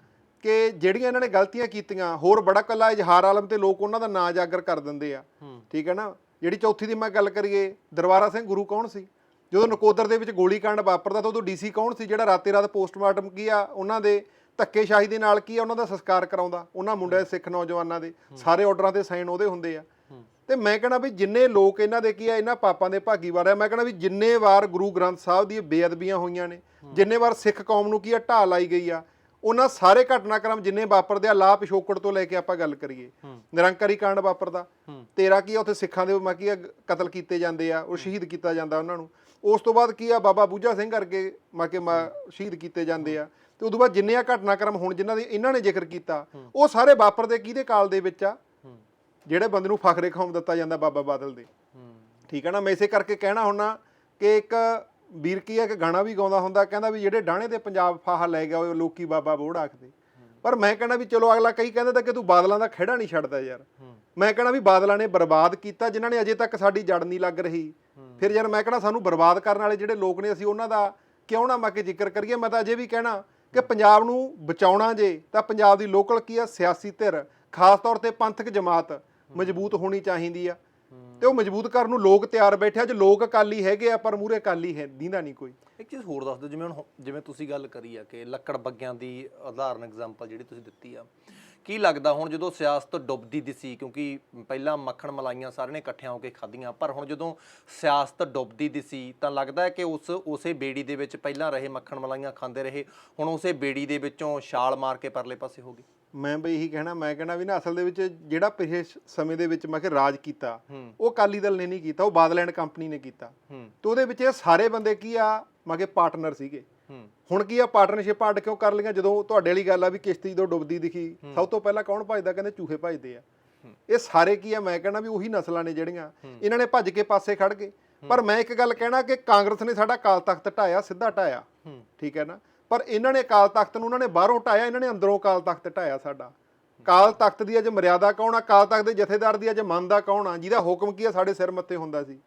ਕਿ ਜਿਹੜੀਆਂ ਇਹਨਾਂ ਨੇ ਗਲਤੀਆਂ ਕੀਤੀਆਂ ਹੋਰ ਬੜਾ ਕੱਲਾ ਇਜ਼ਹਾਰ ਆਲਮ ਤੇ ਲੋਕ ਉਹਨਾਂ ਦਾ ਨਾਂ ਜਾਗਰ ਕਰ ਦਿੰਦੇ ਆ। ਠੀਕ ਹੈ ਨਾ? ਜਿਹੜੀ ਚੌਥੀ ਦੀ ਮੈਂ ਗੱਲ ਕਰੀਏ ਦਰਬਾਰਾ ਸਿੰਘ ਗੁਰੂ ਕੌਣ ਸੀ? ਜਦੋਂ ਨਕੋਦਰ ਦੇ ਵਿੱਚ ਗੋਲੀकांड ਵਾਪਰਦਾ ਤਾਂ ਉਦੋਂ ਡੀਸੀ ਕੌਣ ਸੀ? ਜਿਹੜਾ ਰਾਤੇ ਰਾਤ ਪੋਸਟਮਾਰਟਮ ਕੀ ਆ ਉਹਨਾਂ ਦੇ ਧੱਕੇਸ਼ਾਹੀ ਦੇ ਨਾਲ ਕੀ ਆ ਉਹਨਾਂ ਦਾ ਸੰਸਕਾਰ ਕਰਾਉਂਦਾ? ਉਹਨਾਂ ਮੁੰਡੇ ਸਿੱਖ ਨੌਜਵਾਨਾਂ ਦੇ ਸਾਰੇ ਆਰਡਰਾਂ ਤੇ ਸਾਈਨ ਉਹਦੇ ਹੁੰਦੇ ਆ। ਤੇ ਮੈਂ ਕਹਿੰਦਾ ਵੀ ਜਿੰਨੇ ਲੋਕ ਇਹਨਾਂ ਦੇ ਕੀ ਆ ਇਹਨਾਂ ਪਾਪਾਂ ਦੇ ਭਾਗੀਵਾਰ ਆ ਮੈਂ ਕਹਿੰਦਾ ਵੀ ਜਿੰਨੇ ਵਾਰ ਗੁਰੂ ਗ੍ਰੰਥ ਸਾਹਿਬ ਦੀ ਬੇਅਦਬੀਆਂ ਹੋਈਆਂ ਨੇ ਜਿੰਨੇ ਵਾਰ ਸਿੱਖ ਕੌਮ ਨੂੰ ਕੀ ਆ ਢਾਹ ਲਾਈ ਗਈ ਆ ਉਹਨਾਂ ਸਾਰੇ ਘਟਨਾਕ੍ਰਮ ਜਿੰਨੇ ਵਾਪਰਦੇ ਆ ਲਾ ਪਿਛੋਕੜ ਤੋਂ ਲੈ ਕੇ ਆਪਾਂ ਗੱਲ ਕਰੀਏ। ਨਿਰੰਕਾਰੀ ਕਾਂਡ ਵਾਪਰਦਾ। ਤੇਰਾ ਕੀ ਆ? ਉੱਥੇ ਸਿੱਖਾਂ ਦੇ ਮਾ ਕੀ ਆ? ਕਤਲ ਕੀਤੇ ਜਾਂਦੇ ਆ ਉਹ ਸ਼ਹੀਦ ਕੀਤਾ ਜਾਂਦਾ ਉਹਨਾਂ ਨੂੰ। ਉਸ ਤੋਂ ਬਾਅਦ ਕੀ ਆ? ਬਾਬਾ ਬੂਝਾ ਸਿੰਘ ਕਰਕੇ ਮਾ ਕੇ ਮਾ ਸ਼ਹੀਦ ਕੀਤੇ ਜਾਂਦੇ ਆ। ਤੇ ਉਦੋਂ ਬਾਅਦ ਜਿੰਨੇ ਆ ਘਟਨਾਕ੍ਰਮ ਹੁਣ ਜਿਨ੍ਹਾਂ ਦੇ ਇਹਨਾਂ ਨੇ ਜ਼ਿਕਰ ਕੀਤਾ ਉਹ ਸਾਰੇ ਵਾਪਰਦੇ ਕਿਹਦੇ ਕਾਲ ਦੇ ਵਿੱਚ ਆ? ਜਿਹੜੇ ਬੰਦੇ ਨੂੰ ਫਖਰੇ ਖੌਮ ਦਿੱਤਾ ਜਾਂਦਾ ਬਾਬਾ ਬਾਦਲ ਦੇ। ਠੀਕ ਹੈ ਨਾ? ਮੈਂ ਇਸੇ ਕਰਕੇ ਕਹਿਣਾ ਹੁੰਨਾ ਕਿ ਇੱਕ ਵੀਰ ਕੀ ਹੈ ਕਿ ਗਾਣਾ ਵੀ ਗਾਉਂਦਾ ਹੁੰਦਾ, ਕਹਿੰਦਾ ਵੀ ਜਿਹੜੇ ਡਾਣੇ ਤੇ ਪੰਜਾਬ ਫਾਹਾ ਲੈ ਗਿਆ, ਉਹ ਲੋਕੀ ਬਾਬਾ ਬੋੜ ਆਖਦੇ। ਪਰ ਮੈਂ ਕਹਿੰਦਾ ਵੀ ਚਲੋ ਅਗਲਾ ਕਈ ਕਹਿੰਦੇ ਤਾਂ ਕਿ ਤੂੰ ਬਾਦਲਾਂ ਦਾ ਖਿਹੜਾ ਨਹੀਂ ਛੱਡਦਾ ਯਾਰ। ਮੈਂ ਕਹਿੰਦਾ ਵੀ ਬਾਦਲਾਂ ਨੇ ਬਰਬਾਦ ਕੀਤਾ, ਜਿਨ੍ਹਾਂ ਨੇ ਅਜੇ ਤੱਕ ਸਾਡੀ ਜੜ ਨਹੀਂ ਲੱਗ ਰਹੀ। ਫਿਰ ਯਾਰ ਮੈਂ ਕਹਿੰਦਾ ਸਾਨੂੰ ਬਰਬਾਦ ਕਰਨ ਵਾਲੇ ਜਿਹੜੇ ਲੋਕ ਨੇ, ਅਸੀਂ ਉਹਨਾਂ ਦਾ ਕਿਉਂ ਨਾ ਮੈਂ ਕਿ ਜ਼ਿਕਰ ਕਰੀਏ? ਮੈਂ ਤਾਂ ਅਜੇ ਵੀ ਕਹਿਣਾ ਕਿ ਪੰਜਾਬ ਨੂੰ ਬਚਾਉਣਾ ਜੇ, ਤਾਂ ਪੰਜਾਬ ਦੀ ਲੋਕਲ ਕੀ ਆ ਸਿਆਸੀ ਧਿਰ, ਖਾਸ ਤੌਰ ਤੇ ਪੰਥਕ ਜਮਾਤ ਮਜ਼ਬੂਤ ਹੋਣੀ ਚਾਹੀਦੀ ਆ। ਤੇ ਉਹ ਮਜ਼ਬੂਤ ਕਰਨ ਨੂੰ ਲੋਕ ਤਿਆਰ ਬੈਠੇ ਆ। ਅੱਜ ਲੋਕ ਅਕਾਲੀ ਹੈਗੇ ਆ, ਪਰ ਮੂਰੇ ਅਕਾਲੀ ਹੈ, ਦੀਂਦਾ ਨਹੀਂ ਕੋਈ। ਇੱਕ ਚੀਜ਼ ਹੋਰ ਦੱਸ ਦਿਓ, ਜਿਵੇਂ ਹੁਣ ਜਿਵੇਂ ਤੁਸੀਂ ਗੱਲ ਕਰੀ ਆ ਕਿ ਲੱਕੜ ਬੱਗਿਆਂ ਦੀ ਉਦਾਹਰਨ ਐਗਜ਼ਾਮਪਲ ਜਿਹੜੀ ਤੁਸੀਂ ਦਿੱਤੀ ਆ। ਕੀ ਲੱਗਦਾ ਹੁਣ ਜਦੋਂ ਸਿਆਸਤ ਡੁੱਬਦੀ ਦਿਸੀ ਕਿਉਂਕਿ ਪਹਿਲਾਂ ਮੱਖਣ ਮਲਾਈਆਂ ਸਾਰਿਆਂ ਨੇ ਇਕੱਠਿਆਂ ਹੋ ਕੇ ਖਾਧੀਆਂ, ਪਰ ਹੁਣ ਜਦੋਂ ਸਿਆਸਤ ਡੁੱਬਦੀ ਦਿਸੀ ਤਾਂ ਲੱਗਦਾ ਹੈ ਕਿ ਉਸ, ਉਸੇ ਬੇੜੀ ਦੇ ਵਿੱਚ ਪਹਿਲਾਂ ਰਹੇ ਮੱਖਣ ਮਲਾਈਆਂ ਖਾਂਦੇ ਰਹੇ, ਹੁਣ ਉਸੇ ਬੇੜੀ ਦੇ ਵਿੱਚੋਂ ਛਾਲ ਮਾਰ ਕੇ ਪਰਲੇ ਪਾਸੇ ਹੋ ਗਈ ਮੈਂ ਬਈ ਇਹੀ ਕਹਿਣਾ ਮੈਂ ਕਹਿਣਾ ਵੀ ਨਾ ਅਸਲ ਦੇ ਵਿੱਚ ਜਿਹੜਾ ਪਿਛਲੇ ਸ- ਸਮੇਂ ਦੇ ਵਿੱਚ ਮੈਂ ਕਿ ਰਾਜ ਕੀਤਾ ਉਹ ਅਕਾਲੀ ਦਲ ਨੇ ਨਹੀਂ ਕੀਤਾ ਉਹ ਬਾਦਲ ਐਂਡ ਕੰਪਨੀ ਨੇ ਕੀਤਾ। ਤੇ ਉਹਦੇ ਵਿੱਚ ਇਹ ਸਾਰੇ ਬੰਦੇ ਕੀ ਆ ਮੈਂ ਕਿ ਪਾਰਟਨਰ ਸੀਗੇ। ਹੁਣ ਕੀ ਆ ਪਾਰਟਨਰਸ਼ਿਪ ਅੱਡ ਕਿਉਂ ਕਰ ਲਈਆਂ? ਜਦੋਂ ਤੁਹਾਡੇ ਵਾਲੀ ਗੱਲ ਆ ਵੀ ਕਿਸ਼ਤੀ ਜਦੋਂ ਡੁੱਬਦੀ ਦਿਖੀ ਸਭ ਤੋਂ ਪਹਿਲਾਂ ਕੌਣ ਭਜਦਾ? ਕਹਿੰਦੇ ਚੂਹੇ ਭਜਦੇ ਆ। ਇਹ ਸਾਰੇ ਕੀ ਆ ਮੈਂ ਕਹਿਣਾ ਵੀ ਉਹੀ ਨਸਲਾਂ ਨੇ ਜਿਹੜੀਆਂ ਇਹਨਾਂ ਨੇ ਭੱਜ ਕੇ ਪਾਸੇ ਖੜ ਗਏ। ਪਰ ਮੈਂ ਇੱਕ ਗੱਲ ਕਹਿਣਾ ਕਿ ਕਾਂਗਰਸ ਨੇ ਸਾਡਾ ਕਾਲ ਤਖਤ ਢਾਇਆ ਸਿੱਧਾ ਢਾਇਆ। ਠੀਕ ਹੈ ਨਾ? ਪਰ ਇਹਨਾਂ ਨੇ ਕਾਲ ਤਖਤ ਨੂੰ ਉਹਨਾਂ ਨੇ ਬਾਹਰੋਂ ਢਾਇਆ ਇਹਨਾਂ ਨੇ ਅੰਦਰੋਂ ਕਾਲ ਤਖਤ ਢਾਇਆ ਸਾਡਾ। ਕਾਲ ਤਖਤ ਦੀ ਅਜ ਮਰਿਆਦਾ ਕੌਣ ਆ? ਕਾਲ ਤਖਤ ਦੇ ਜਥੇਦਾਰ ਦੀ ਅਜ ਮੰਨਦਾ ਕੌਣ ਆ? ਜਿਹਦਾ ਹੁਕਮ ਕੀ ਆ? ਸਾਡੇ ਸਿਰ ਮੱਥੇ ਹੁੰਦਾ ਸੀ।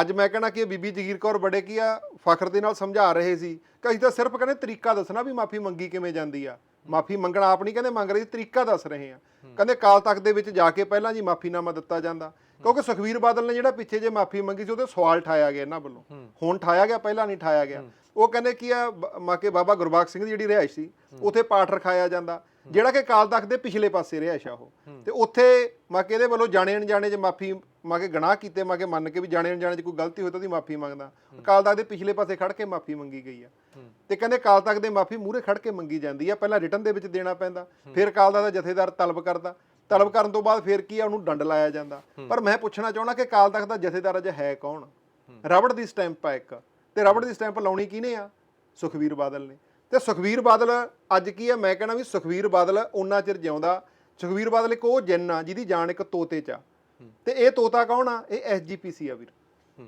ਅੱਜ ਮੈਂ ਕਹਿਣਾ ਕਿ ਬੀਬੀ ਜਗੀਰ ਕੌਰ ਬੜੇ ਕੀ ਆ? ਫਖਰ ਦੇ ਨਾਲ ਸਮਝਾ ਰਹੇ ਸੀ। ਕਿ ਅਸੀਂ ਤਾਂ ਸਿਰਫ ਕਹਿੰਦੇ ਤਰੀਕਾ ਦੱਸਣਾ ਵੀ ਮਾਫੀ ਮੰਗੀ ਕਿਵੇਂ ਜਾਂਦੀ ਆ। ਮਾਫੀ ਮੰਗਣਾ ਆਪ ਨਹੀਂ ਕਹਿੰਦੇ ਮੰਗ ਰਹੇ ਤਰੀਕਾ ਦੱਸ ਰਹੇ ਆ। ਕਹਿੰਦੇ ਕਾਲ ਤਖਤ ਦੇ ਵਿੱਚ ਜਾ ਕੇ ਪਹਿਲਾਂ ਜੀ ਮਾਫੀਨਾਮਾ ਦਿੱਤਾ ਜਾਂਦਾ। ਕਿਉਂਕਿ ਸੁਖਵੀਰ ਬਾਦਲ ਨੇ ਜਿਹੜਾ ਪਿੱਛੇ ਜੇ ਮਾਫੀ ਮੰਗੀ ਸੀ ਉਹਦੇ ਸਵਾਲ ਠਾਇਆ ਗਿਆ ਇਹਨਾਂ ਵੱਲੋਂ। ਹੁਣ ਠਾਇਆ ਗਿਆ ਪਹਿਲਾਂ ਨਹੀਂ ਠਾਇਆ ਗਿਆ। ਉਹ ਕਹਿੰਦੇ ਕੀ ਆ ਬ- ਮਾ ਕੇ ਬਾਬਾ ਗੁਰਬਾਖ ਸਿੰਘ ਦੀ ਜਿਹੜੀ ਰਿਹਾਇਸ਼ ਸੀ ਉਥੇ ਪਾਠ ਰਖਾਇਆ ਜਾਂਦਾ। ਜਿਹੜਾ ਕਿ ਅਕਾਲ ਤਖਤ ਦੇ ਪਿਛਲੇ ਪਾਸੇ ਰਿਹਾ ਸ਼ਾ ਉਹ। ਤੇ ਉੱਥੇ ਮਾ ਕੇ ਇਹਦੇ ਵੱਲੋਂ ਜਾਣੇ ਅਣਜਾਣੇ ਚ ਮਾਫੀ ਮਾ ਕੇ ਗਨਾਹ ਕੀਤੇ ਮਾ ਕੇ ਮੰਨ ਕੇ ਵੀ ਜਾਣੇ ਅਣਜਾਣੇ ਚ ਕੋਈ ਗਲਤੀ ਹੋਈ ਤਾਂ ਉਹਦੀ ਮਾਫੀ ਮੰਗਦਾ। ਅਕਾਲ ਤਖਤ ਦੇ ਪਿਛਲੇ ਪਾਸੇ ਖੜ ਕੇ ਮਾਫੀ ਮੰਗੀ ਗਈ ਆ। ਤੇ ਕਹਿੰਦੇ ਅਕਾਲ ਤਖਤ ਦੇ ਮਾਫੀ ਮੂਹਰੇ ਖੜ ਕੇ ਮੰਗੀ ਜਾਂਦੀ ਆ ਪਹਿਲਾਂ ਰਿਟਰਨ ਦੇ ਵਿੱਚ ਦੇਣਾ ਪੈਂਦਾ ਫਿਰ ਅਕਾਲ ਤਖਤ ਦਾ ਜਥੇਦਾਰ ਤਲਬ ਕਰਦਾ। ਤਲਬ ਕਰਨ ਤੋਂ ਬਾਅਦ ਫਿਰ ਕੀ ਆ ਉਹਨੂੰ ਡੰਡ ਲਾਇਆ ਜਾਂਦਾ। ਪਰ ਮੈਂ ਪੁੱਛਣਾ ਚਾਹਣਾ ਕਿ ਅਕਾਲ ਤਖਤ ਦਾ ਜਥੇਦਾਰ ਅਜ ਹੈ ਕੌਣ? ਰਬੜ ਦੀ ਸਟੈਂਪ ਆ ਇੱਕ। ਤੇ ਰਬੜ ਦੀ ਸਟੈਂਪ ਲਾਉਣੀ ਕਿਹਨੇ ਆ? ਸੁਖਵੀਰ ਬਾਦਲ ਨੇ। ਤੇ ਸੁਖਵੀਰ ਬਾਦਲ ਅੱਜ ਕੀ ਆ? ਮੈਂ ਕਹਿੰਦਾ ਵੀ ਸੁਖਵੀਰ ਬਾਦਲ ਉਹਨਾਂ ਚਿਰ ਜਿਉਂਦਾ। ਸੁਖਵੀਰ ਬਾਦਲ ਇੱਕ ਉਹ ਜਿੰਨ ਆ ਜਿਹਦੀ ਜਾਨ ਇੱਕ ਤੋਤੇ ਚ ਆ। ਤੇ ਇਹ ਤੋਤਾ ਕੌਣ ਆ? ਇਹ ਐਸਜੀਪੀਸੀ ਆ ਵੀਰ।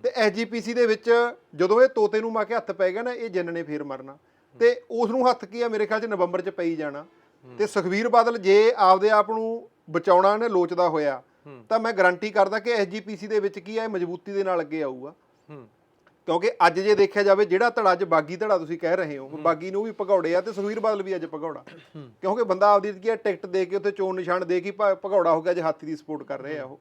ਤੇ ਐਸਜੀਪੀਸੀ ਦੇ ਵਿੱਚ ਜਦੋਂ ਇਹ ਤੋਤੇ ਨੂੰ ਮਾ ਕੇ ਹੱਥ ਪੈ ਗਿਆ ਨਾ ਇਹ ਜਿੰਨ ਨੇ ਫੇਰ ਮਰਨਾ। ਤੇ ਉਸ ਨੂੰ ਹੱਥ ਕੀ ਆ? ਮੇਰੇ ਖਿਆਲ ਚ ਨਵੰਬਰ ਚ ਪਈ ਜਾਣਾ। ਤੇ ਸੁਖਵੀਰ ਬਾਦਲ ਜੇ ਆਪਦੇ ਆਪ ਨੂੰ ਬਚਾਉਣਾ ਨੇ ਲੋਚਦਾ ਹੋਇਆ ਤਾਂ ਮੈਂ ਗਾਰੰਟੀ ਕਰਦਾ ਕਿ ਐਸਜੀਪੀਸੀ ਦੇ ਵਿੱਚ ਕੀ ਆ? ਇਹ ਮਜ਼ਬੂਤੀ ਦੇ ਨਾਲ ਅੱਗੇ ਆਊਗਾ। ਕਿਉਂਕਿ ਅੱਜ ਜੇ ਦੇਖਿਆ ਜਾਵੇ ਜਿਹੜਾ ਧੜਾ ਅੱਜ ਬਾਗੀ ਧੜਾ ਤੁਸੀਂ ਕਹਿ ਰਹੇ ਹੋ ਬਾਗੀ ਨੂੰ ਵੀ ਭਗੌੜੇ ਆ ਤੇ ਸੁਖਵੀਰ ਬਾਦਲ ਵੀ ਅੱਜ ਭਗੌੜਾ। ਕਿਉਂਕਿ ਬੰਦਾ ਆਪਦੀ ਕੀ ਆ ਟਿਕਟ ਦੇ ਕੇ ਉੱਥੇ ਚੋਣ ਨਿਸ਼ਾਨ ਦੇ ਕੇ ਭ- ਭਗੌੜਾ ਹੋ ਗਿਆ ਅੱਜ ਹਾਥੀ ਦੀ ਸਪੋਰਟ ਕਰ ਰਹੇ ਆ ਉਹ।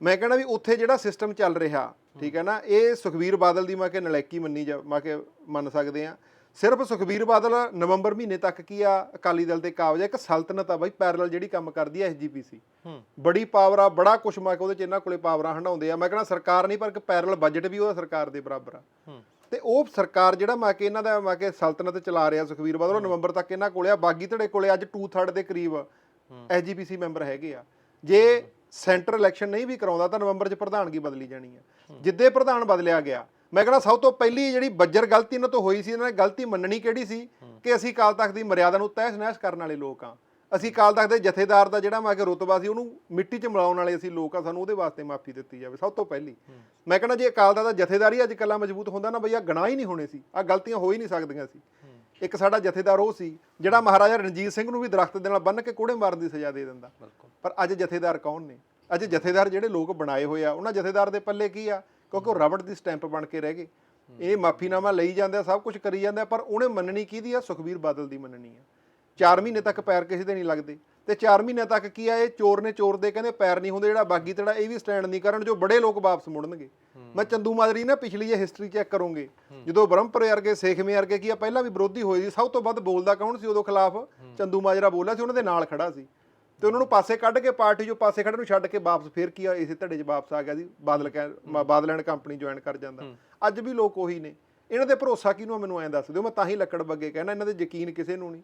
ਮੈਂ ਕਹਿੰਦਾ ਵੀ ਉੱਥੇ ਜਿਹੜਾ ਸਿਸਟਮ ਚੱਲ ਰਿਹਾ ਠੀਕ ਹੈ ਨਾ ਇਹ ਸੁਖਵੀਰ ਬਾਦਲ ਦੀ ਮੈਂ ਕਿ ਨਲਾਇਕੀ ਮੰਨੀ ਜਾ ਮੈਂ ਕਿ ਮੰਨ ਸਕਦੇ ਆ ਸਿਰਫ ਸੁਖਵੀਰ ਬਾਦਲ ਨਵੰਬਰ ਮਹੀਨੇ ਤੱਕ ਕੀ ਆ ਅਕਾਲੀ ਦਲ ਤੇ ਕਾਬਜ ਇੱਕ ਸਲਤਨਤ ਆ ਬਾਈ ਪੈਰਲਲ ਜਿਹੜੀ ਕੰਮ ਕਰਦੀ ਆ ਐਸਜੀਪੀਸੀ ਹੂੰ। ਬੜੀ ਪਾਵਰ ਆ ਬੜਾ ਕੁਛ ਮੈਂ ਉਹਦੇ ਚ ਇਹਨਾਂ ਕੋਲੇ ਪਾਵਰਾਂ ਹੰਡਾਉਂਦੇ ਆ। ਮੈਂ ਕਹਿੰਦਾ ਸਰਕਾਰ ਨਹੀਂ ਪਰ ਇੱਕ ਪੈਰਲਲ ਬਜਟ ਵੀ ਉਹਦਾ ਸਰਕਾਰ ਦੇ ਬਰਾਬਰ ਆ। ਹੂੰ। ਤੇ ਉਹ ਸਰਕਾਰ ਜਿਹੜਾ ਮੈਂ ਕਿ ਇਹਨਾਂ ਦਾ ਮੈਂ ਕਿ ਸਲਤਨਤ ਚਲਾ ਰਿਹਾ ਸੁਖਵੀਰ ਬਾਦਲ ਉਹ ਨਵੰਬਰ ਤੱਕ ਇਹਨਾਂ ਕੋਲੇ ਆ ਬਾਗੀ ਧੜੇ ਕੋਲੇ ਅੱਜ 2/3 ਦੇ ਕਰੀਬ ਐਸਜੀਪੀਸੀ ਮੈਂਬਰ ਹੈਗੇ ਆ। ਜੇ ਸੈਂਟਰ ਇਲੈਕਸ਼ਨ ਨਹੀਂ ਵੀ ਕਰਾਉਂਦਾ ਤਾਂ ਨਵੰਬਰ 'ਚ ਪ੍ਰਧਾਨਗੀ ਬਦਲੀ ਜਾਣੀ ਆ। ਜਿੱਦੇ ਪ੍ਰਧਾਨ ਬਦਲਿਆ ਗਿਆ ਮੈਂ ਕਹਿੰਦਾ ਸਭ ਤੋਂ ਪਹਿਲੀ ਜਿਹੜੀ ਬੱਜਰ ਗਲਤੀ ਇਹਨਾਂ ਤੋਂ ਹੋਈ ਸੀ ਇਹਨਾਂ ਨੇ ਗਲਤੀ ਮੰਨਣੀ ਕਿਹੜੀ ਸੀ? ਕਿ ਅਸੀਂ ਕਾਲ ਤਖਤ ਦੀ ਮਰਿਆਦਾ ਨੂੰ ਤਹਿਸ ਨਹਿਸ ਕਰਨ ਵਾਲੇ ਲੋਕ ਆ ਅਸੀਂ ਕਾਲ ਤਖਤ ਦੇ ਜਥੇਦਾਰ ਦਾ ਜਿਹੜਾ ਮੈਂ ਕਿ ਰੁਤਬਾ ਸੀ ਉਹਨੂੰ ਮਿੱਟੀ 'ਚ ਮਿਲਾਉਣ ਵਾਲੇ ਅਸੀਂ ਲੋਕ ਆ ਸਾਨੂੰ ਉਹਦੇ ਵਾਸਤੇ ਮਾਫੀ ਦਿੱਤੀ ਜਾਵੇ ਸਭ ਤੋਂ ਪਹਿਲੀ। ਮੈਂ ਕਹਿੰਦਾ ਜੇ ਅਕਾਲ ਤਖਤ ਦਾ ਜਥੇਦਾਰੀ ਅੱਜ ਕੱਲਾ ਮਜ਼ਬੂਤ ਹੁੰਦਾ ਨਾ ਬਈ ਆ ਗਨਾਹ ਹੀ ਨਹੀਂ ਹੋਣੇ ਸੀ ਆ ਗਲਤੀਆਂ ਹੋ ਹੀ ਨਹੀਂ ਸਕਦੀਆਂ ਸੀ। ਇੱਕ ਸਾਡਾ ਜਥੇਦਾਰ ਉਹ ਸੀ ਜਿਹੜਾ ਮਹਾਰਾਜਾ ਰਣਜੀਤ ਸਿੰਘ ਨੂੰ ਵੀ ਦਰਖਤ ਦੇ ਨਾਲ ਬੰਨ੍ਹ ਕੇ ਕੋੜੇ ਮਾਰਨ ਦੀ ਸਜ਼ਾ ਦੇ ਦਿੰਦਾ। ਪਰ ਅੱਜ ਜਥੇਦਾਰ ਕੌਣ ਨੇ? ਅੱਜ ਜਥੇਦਾਰ ਜਿਹੜੇ ਲੋਕ ਬਣਾਏ ਹੋਏ ਆ ਉਹਨਾਂ ਜਥੇਦਾਰ ਦੇ ਪੱਲੇ ਕੀ ਆ? ਕਿਉਂਕਿ ਉਹ ਰਬੜ ਦੀ ਸਟੈਂਪ ਬਣ ਕੇ ਰਹਿ ਗਏ। ਇਹ ਮਾਫੀਨਾਮਾ ਲਈ ਜਾਂਦੇ ਆ, ਸਭ ਕੁਝ ਕਰੀ ਜਾਂਦੇ ਆ, ਪਰ ਉਹਨੇ ਮੰਨਣੀ ਕਿਹਦੀ ਆ? ਸੁਖਬੀਰ ਬਾਦਲ ਦੀ ਮੰਨਣੀ ਆ। 4 ਮਹੀਨੇ ਤੱਕ ਪੈਰ ਕਿਸੇ ਦੇ ਨਹੀਂ ਲੱਗਦੇ। ਤੇ 4 ਮਹੀਨੇ ਤੱਕ ਕੀ ਆ, ਇਹ ਚੋਰ ਨੇ ਚੋਰ ਦੇ ਕਹਿੰਦੇ ਪੈਰ ਨਹੀਂ ਹੁੰਦੇ, ਜਿਹੜਾ ਬਾਗੀ ਤੜਾ, ਇਹ ਵੀ ਸਟੈਂਡ ਨਹੀਂ ਕਰਨ, ਜੋ ਬੜੇ ਲੋਕ ਵਾਪਸ ਮੁੜਨਗੇ। ਮੈਂ ਚੰਦੂ ਮਾਜਰੀ ਨਾ ਪਿਛਲੀ ਇਹ ਹਿਸਟਰੀ ਚੈੱਕ ਕਰੋਗੇ। ਜਦੋਂ ਬ੍ਰਹਮਪੁਰੇ ਵਰਗੇ ਸੇਖਵੇਂ ਵਰਗੇ ਕੀ ਆ, ਪਹਿਲਾਂ ਵੀ ਵਿਰੋਧੀ ਹੋਏ ਸੀ, ਸਭ ਤੋਂ ਵੱਧ ਬੋਲਦਾ ਕੌਣ ਸੀ? ਉਦੋਂ ਖਿਲਾਫ ਚੰਦੂ ਮਾਜਰਾ ਬੋਲਿਆ ਸੀ, ਉਹਨਾਂ ਦੇ ਨਾਲ ਖੜਾ ਸੀ। ਤੇ ਉਹਨਾਂ ਨੂੰ ਪਾਸੇ ਕੱਢ ਕੇ ਪਾਰਟੀ ਜੋ ਪਾਸੇ ਖੜੇ ਨੂੰ ਛੱਡ ਕੇ ਵਾਪਸ ਫੇਰ ਕੀ ਆ ਇਸੇ ਧੜੇ 'ਚ ਵਾਪਸ ਆ ਗਿਆ ਸੀ ਬਾਦਲ ਕਹਿ ਮ- ਬਾਦਲ ਐਂਡ ਕੰਪਨੀ ਜੁਆਇਨ ਕਰ ਜਾਂਦਾ। ਅੱਜ ਵੀ ਲੋਕ ਉਹੀ ਨੇ। ਇਹਨਾਂ ਦੇ ਭਰੋਸਾ ਕਿਹਨੂੰ ਆ ਮੈਨੂੰ ਐਂ ਦੱਸ ਦਿਓ ਮੈਂ ਤਾਂ ਹੀ ਲੱਕੜ ਬੱਗੇ ਕਹਿਣਾ ਇਹਨਾਂ ਦੇ ਯਕੀਨ ਕਿਸੇ ਨੂੰ ਨਹੀਂ।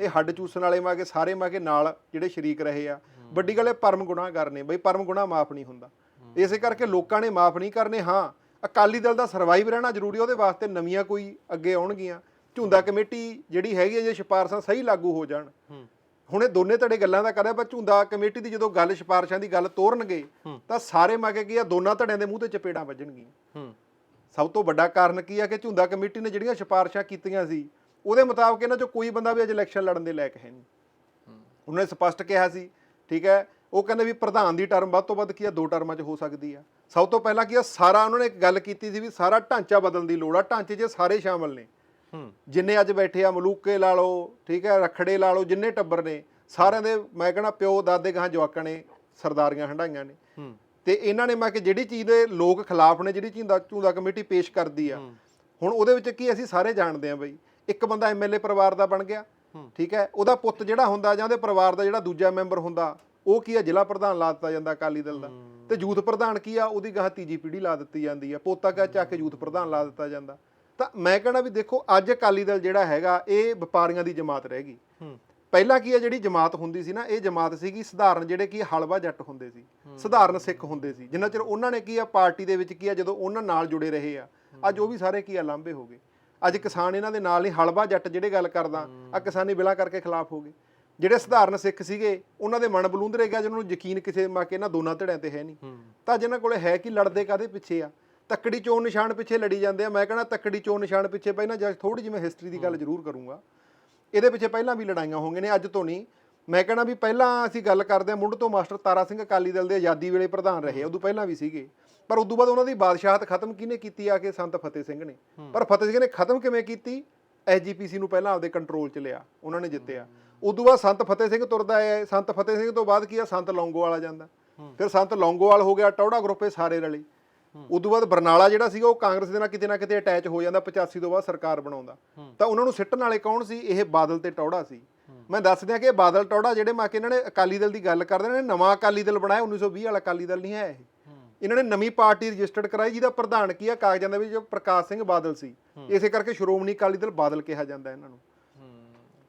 ਇਹ ਹੱਡ ਚੂਸਣ ਵਾਲੇ ਮਾ ਕੇ ਸਾਰੇ ਮਾ ਕੇ ਨਾਲ ਜਿਹੜੇ ਸ਼ਰੀਕ ਰਹੇ ਆ। ਵੱਡੀ ਗੱਲ ਇਹ ਪਰਮ ਗੁਨਾਹਗਰ ਨੇ ਬਈ ਪਰਮ ਗੁਨਾਹ ਮਾਫ ਨਹੀਂ ਹੁੰਦਾ। ਇਸੇ ਕਰਕੇ ਲੋਕਾਂ ਨੇ ਮਾਫ ਨਹੀਂ ਕਰਨੇ ਹਾਂ ਅਕਾਲੀ ਦਲ ਦਾ ਸਰਵਾਈਵ ਰਹਿਣਾ ਜ਼ਰੂਰੀ ਉਹਦੇ ਵਾਸਤੇ ਨਵੀਆਂ ਕੋਈ ਅੱਗੇ ਆਉਣਗੀਆਂ। ਝੁੰਦਾ ਕਮੇਟੀ ਜਿਹੜੀ ਹੈਗੀ ਹੈ ਜੇ ਸਿਫਾਰਸ਼ਾਂ ਸਹੀ ਲਾਗੂ ਹੋ ਜਾਣ। ਹੁਣ ਇਹ ਦੋਨੇ ਧੜੇ ਗੱਲਾਂ ਦਾ ਕਰਿਆ ਪਰ ਝੁੰਦਾ ਕਮੇਟੀ ਦੀ ਜਦੋਂ ਗੱਲ ਸਿਫਾਰਸ਼ਾਂ ਦੀ ਗੱਲ ਤੋਰਨਗੇ ਤਾਂ ਸਾਰੇ ਮਾਗੇ ਕੀ ਆ ਦੋਨਾਂ ਧੜਿਆਂ ਦੇ ਮੂੰਹ ਤੇ ਚਪੇੜਾਂ ਵੱਜਣਗੀਆਂ। ਹੂੰ। ਸਭ ਤੋਂ ਵੱਡਾ ਕਾਰਨ ਕੀ ਆ ਕਿ ਝੁੰਦਾ ਕਮੇਟੀ ਨੇ ਜਿਹੜੀਆਂ ਸਿਫਾਰਸ਼ਾਂ ਕੀਤੀਆਂ ਸੀ ਉਹਦੇ ਮੁਤਾਬਕ ਇਹਨਾਂ ਚੋਂ ਕੋਈ ਬੰਦਾ ਵੀ ਅੱਜ ਇਲੈਕਸ਼ਨ ਲੜਨ ਦੇ ਲਾਇਕ ਹੈ ਨਹੀਂ। ਉਹਨਾਂ ਨੇ ਸਪਸ਼ਟ ਕਿਹਾ ਸੀ ਠੀਕ ਹੈ ਉਹ ਕਹਿੰਦੇ ਵੀ ਪ੍ਰਧਾਨ ਦੀ ਟਰਮ ਵੱਧ ਤੋਂ ਵੱਧ ਕੀ ਆ ਦੋ ਟਰਮਾਂ 'ਚ ਹੋ ਸਕਦੀ ਆ। ਸਭ ਤੋਂ ਪਹਿਲਾਂ ਕੀ ਆ ਸਾਰਾ ਉਹਨਾਂ ਨੇ ਇੱਕ ਗੱਲ ਕੀਤੀ ਸੀ ਵੀ ਸਾਰਾ ਢਾਂਚਾ ਬਦਲਣ ਦੀ ਲੋੜ ਆ ਢਾਂਚੇ 'ਚ ਸਾਰੇ ਸ਼ਾਮਲ ਨੇ। ਜਿੰਨੇ ਅੱਜ ਬੈਠੇ ਆ ਮਲੂਕੇ ਲਾ ਲਓ ਠੀਕ ਹੈ ਰਖੜੇ ਲਾ ਲਓ ਜਿੰਨੇ ਟੱਬਰ ਨੇ ਸਾਰਿਆਂ ਦੇ ਮੈਂ ਕਹਿੰਦਾ ਪਿਓ ਦਾਦੇ ਗਾਂ ਜਵਾਕਾਂ ਨੇ ਸਰਦਾਰੀਆਂ ਹੰਡਾਈਆਂ ਨੇ। ਤੇ ਇਹਨਾਂ ਨੇ ਮੈਂ ਕਿ ਜਿਹੜੀ ਚੀਜ਼ ਦੇ ਲੋਕ ਖਿਲਾਫ ਨੇ ਜਿਹੜੀ ਚੀਜ਼ ਦਾ ਝੂੰਦਾ ਕਮੇਟੀ ਪੇਸ਼ ਕਰਦੀ ਆ ਹੁਣ ਉਹਦੇ ਵਿੱਚ ਕੀ ਅਸੀਂ ਸਾਰੇ ਜਾਣਦੇ ਆ ਬਈ ਇੱਕ ਬੰਦਾ ਐਮਐਲਏ ਪਰਿਵਾਰ ਦਾ ਬਣ ਗਿਆ ਠੀਕ ਹੈ ਉਹਦਾ ਪੁੱਤ ਜਿਹੜਾ ਹੁੰਦਾ ਜਾਂ ਉਹਦੇ ਪਰਿਵਾਰ ਦਾ ਜਿਹੜਾ ਦੂਜਾ ਮੈਂਬਰ ਹੁੰਦਾ ਉਹ ਕੀ ਆ ਜ਼ਿਲ੍ਹਾ ਪ੍ਰਧਾਨ ਲਾ ਦਿੱਤਾ ਜਾਂਦਾ ਅਕਾਲੀ ਦਲ ਦਾ। ਤੇ ਯੂਥ ਪ੍ਰਧਾਨ ਕੀ ਆ ਉਹਦੀ ਗਾਹ ਤੀਜੀ ਪੀੜ੍ਹੀ ਲਾ ਦਿੱਤੀ ਜਾਂਦੀ ਆ ਪੋਤਾ ਕਾ ਚੱਕ ਕੇ ਯੂਥ ਪ੍ਰਧਾਨ ਲਾ ਦਿੱਤਾ ਜਾਂਦਾ। ਤਾਂ ਮੈਂ ਕਹਿੰਦਾ ਵੀ ਦੇਖੋ ਅੱਜ ਅਕਾਲੀ ਦਲ ਜਿਹੜਾ ਹੈਗਾ ਇਹ ਵਪਾਰੀਆਂ ਦੀ ਜਮਾਤ ਰਹਿ ਗਈ। ਹੂੰ। ਪਹਿਲਾਂ ਕੀ ਆ ਜਿਹੜੀ ਜਮਾਤ ਹੁੰਦੀ ਸੀ ਨਾ ਇਹ ਜਮਾਤ ਸੀਗੀ ਸਧਾਰਨ ਜਿਹੜੇ ਕੀ ਹਲਵਾ ਜੱਟ ਹੁੰਦੇ ਸੀ ਸਧਾਰਨ ਸਿੱਖ ਹੁੰਦੇ ਸੀ। ਜਿੰਨਾ ਚਿਰ ਉਹਨਾਂ ਨੇ ਕੀ ਆ ਪਾਰਟੀ ਦੇ ਵਿੱਚ ਕੀ ਆ ਜਦੋਂ ਉਹਨਾਂ ਨਾਲ ਜੁੜੇ ਰਹੇ ਆ ਅੱਜ ਉਹ ਵੀ ਸਾਰੇ ਕੀ ਆ ਲਾਂਭੇ ਹੋ ਗਏ। ਅੱਜ ਕਿਸਾਨ ਇਹਨਾਂ ਦੇ ਨਾਲ ਨਹੀਂ ਹਲਵਾ ਜੱਟ ਜਿਹੜੇ ਗੱਲ ਕਰਦਾ ਆ ਕਿਸਾਨੀ ਬਿਲਾਂ ਕਰਕੇ ਖਿਲਾਫ ਹੋ ਗਏ। ਜਿਹੜੇ ਸਧਾਰਨ ਸਿੱਖ ਸੀਗੇ ਉਹਨਾਂ ਦੇ ਮਨ ਬਲੂੰਦਰੇ ਗਿਆ ਜਿਹਨਾਂ ਨੂੰ ਯਕੀਨ ਕਿਸੇ ਮਾ ਕੇ ਇਹਨਾਂ ਦੋਨਾਂ ਧੜਿਆਂ ਤੇ ਹੈ ਨਹੀਂ। ਹੂੰ। ਤਾਂ ਜਿਨ੍ਹਾਂ ਕੋਲੇ ਹੈ ਕਿ ਲੜਦੇ ਕਾਦੇ ਪਿੱਛੇ ਆ? ਤੱਕੜੀ ਚੋਣ ਨਿਸ਼ਾਨ ਪਿੱਛੇ ਲੜੀ ਜਾਂਦੇ ਆ। ਮੈਂ ਕਹਿੰਦਾ ਤੱਕੜੀ ਚੋਣ ਨਿਸ਼ਾਨ ਪਿੱਛੇ ਪਹਿਲਾਂ ਜਦ ਥੋੜੀ ਜਿਹੀ ਮੈਂ ਹਿਸਟਰੀ ਦੀ ਗੱਲ ਜ਼ਰੂਰ ਕਰੂੰਗਾ। ਇਹਦੇ ਪਿੱਛੇ ਪਹਿਲਾਂ ਵੀ ਲੜਾਈਆਂ ਹੋਈਆਂ ਨੇ ਅੱਜ ਤੋਂ ਨਹੀਂ। ਮੈਂ ਕਹਿੰਦਾ ਵੀ ਪਹਿਲਾਂ ਅਸੀਂ ਗੱਲ ਕਰਦੇ ਆ ਮੁੱਢ ਤੋਂ ਮਾਸਟਰ ਤਾਰਾ ਸਿੰਘ ਅਕਾਲੀ ਦਲ ਦੇ ਆਜ਼ਾਦੀ ਵੇਲੇ ਪ੍ਰਧਾਨ ਰਹੇ ਉਦੋਂ ਪਹਿਲਾਂ ਵੀ ਸੀਗੇ। ਪਰ ਉਦੋਂ ਬਾਅਦ ਉਹਨਾਂ ਦੀ ਬਾਦਸ਼ਾਹਤ ਖਤਮ ਕਿਹਨੇ ਕੀਤੀ ਆ ਕੇ? ਸੰਤ ਫਤਿਹ ਸਿੰਘ ਨੇ। ਪਰ ਫਤਿਹ ਸਿੰਘ ਨੇ ਖਤਮ ਕਿਵੇਂ ਕੀਤੀ? ਐਸਜੀਪੀਸੀ ਨੂੰ ਪਹਿਲਾਂ ਆਪਦੇ ਕੰਟਰੋਲ 'ਚ ਲਿਆ ਉਹਨਾਂ ਨੇ ਜਿੱਤਿਆ। ਉਦੋਂ ਬਾਅਦ ਸੰਤ ਫਤਿਹ ਸਿੰਘ ਤੁਰਦਾ ਹੈ ਸੰਤ ਫਤਿਹ ਸਿੰਘ ਤੋਂ ਬਾਅਦ ਕੀ ਆ? ਸੰਤ ਲੌਂਗੋਵਾਲ ਆ ਜਾਂਦਾ। ਫਿਰ ਸੰਤ ਲੌਂਗੋਵਾਲ ਹੋ ਗਿਆ ਟੌੜਾ ਗਰੁੱਪੇ ਸਾਰੇ ਰਲੇ। ਉਦੋਂ ਬਾਅਦ ਬਰਨਾਲਾ ਜਿਹੜਾ ਸੀਗਾ ਉਹ ਕਾਂਗਰਸ ਦੇ ਨਾਲ ਕਿਤੇ ਨਾ ਕਿਤੇ ਅਟੈਚ ਹੋ ਜਾਂਦਾ 85 ਤੋਂ ਬਾਅਦ ਸਰਕਾਰ ਬਣਾਉਂਦਾ। ਤਾਂ ਉਹਨਾਂ ਨੂੰ ਸਿੱਟਣ ਵਾਲੇ ਕੌਣ ਸੀ? ਇਹ ਬਾਦਲ ਤੇ ਟੌੜਾ ਸੀ। ਮੈਂ ਦੱਸ ਦਿਆਂ ਕਿ ਇਹ ਬਾਦਲ ਟੌੜਾ ਜਿਹੜੇ ਮਾ ਕੇ ਇਹਨਾਂ ਨੇ ਅਕਾਲੀ ਦਲ ਦੀ ਗੱਲ ਕਰਦੇ ਨੇ ਨਵਾਂ ਅਕਾਲੀ ਦਲ ਬਣਾਇਆ 1920 ਵਾਲਾ ਅਕਾਲੀ ਦਲ ਨਹੀਂ ਹੈ ਇਹ। ਇਹਨਾਂ ਨੇ ਨਵੀਂ ਪਾਰਟੀ ਰਜਿਸਟਰਡ ਕਰਾਈ ਜਿਹਦਾ ਪ੍ਰਧਾਨ ਕੀ ਆ ਕਾਗਜ਼ਾਂ ਦੇ ਵਿੱਚ ਪ੍ਰਕਾਸ਼ ਸਿੰਘ ਬਾਦਲ ਸੀ। ਇਸੇ ਕਰਕੇ ਸ਼੍ਰੋਮਣੀ ਅਕਾਲੀ ਦਲ ਬਾਦਲ ਕਿਹਾ ਜਾਂਦਾ ਇਹਨਾਂ ਨੂੰ।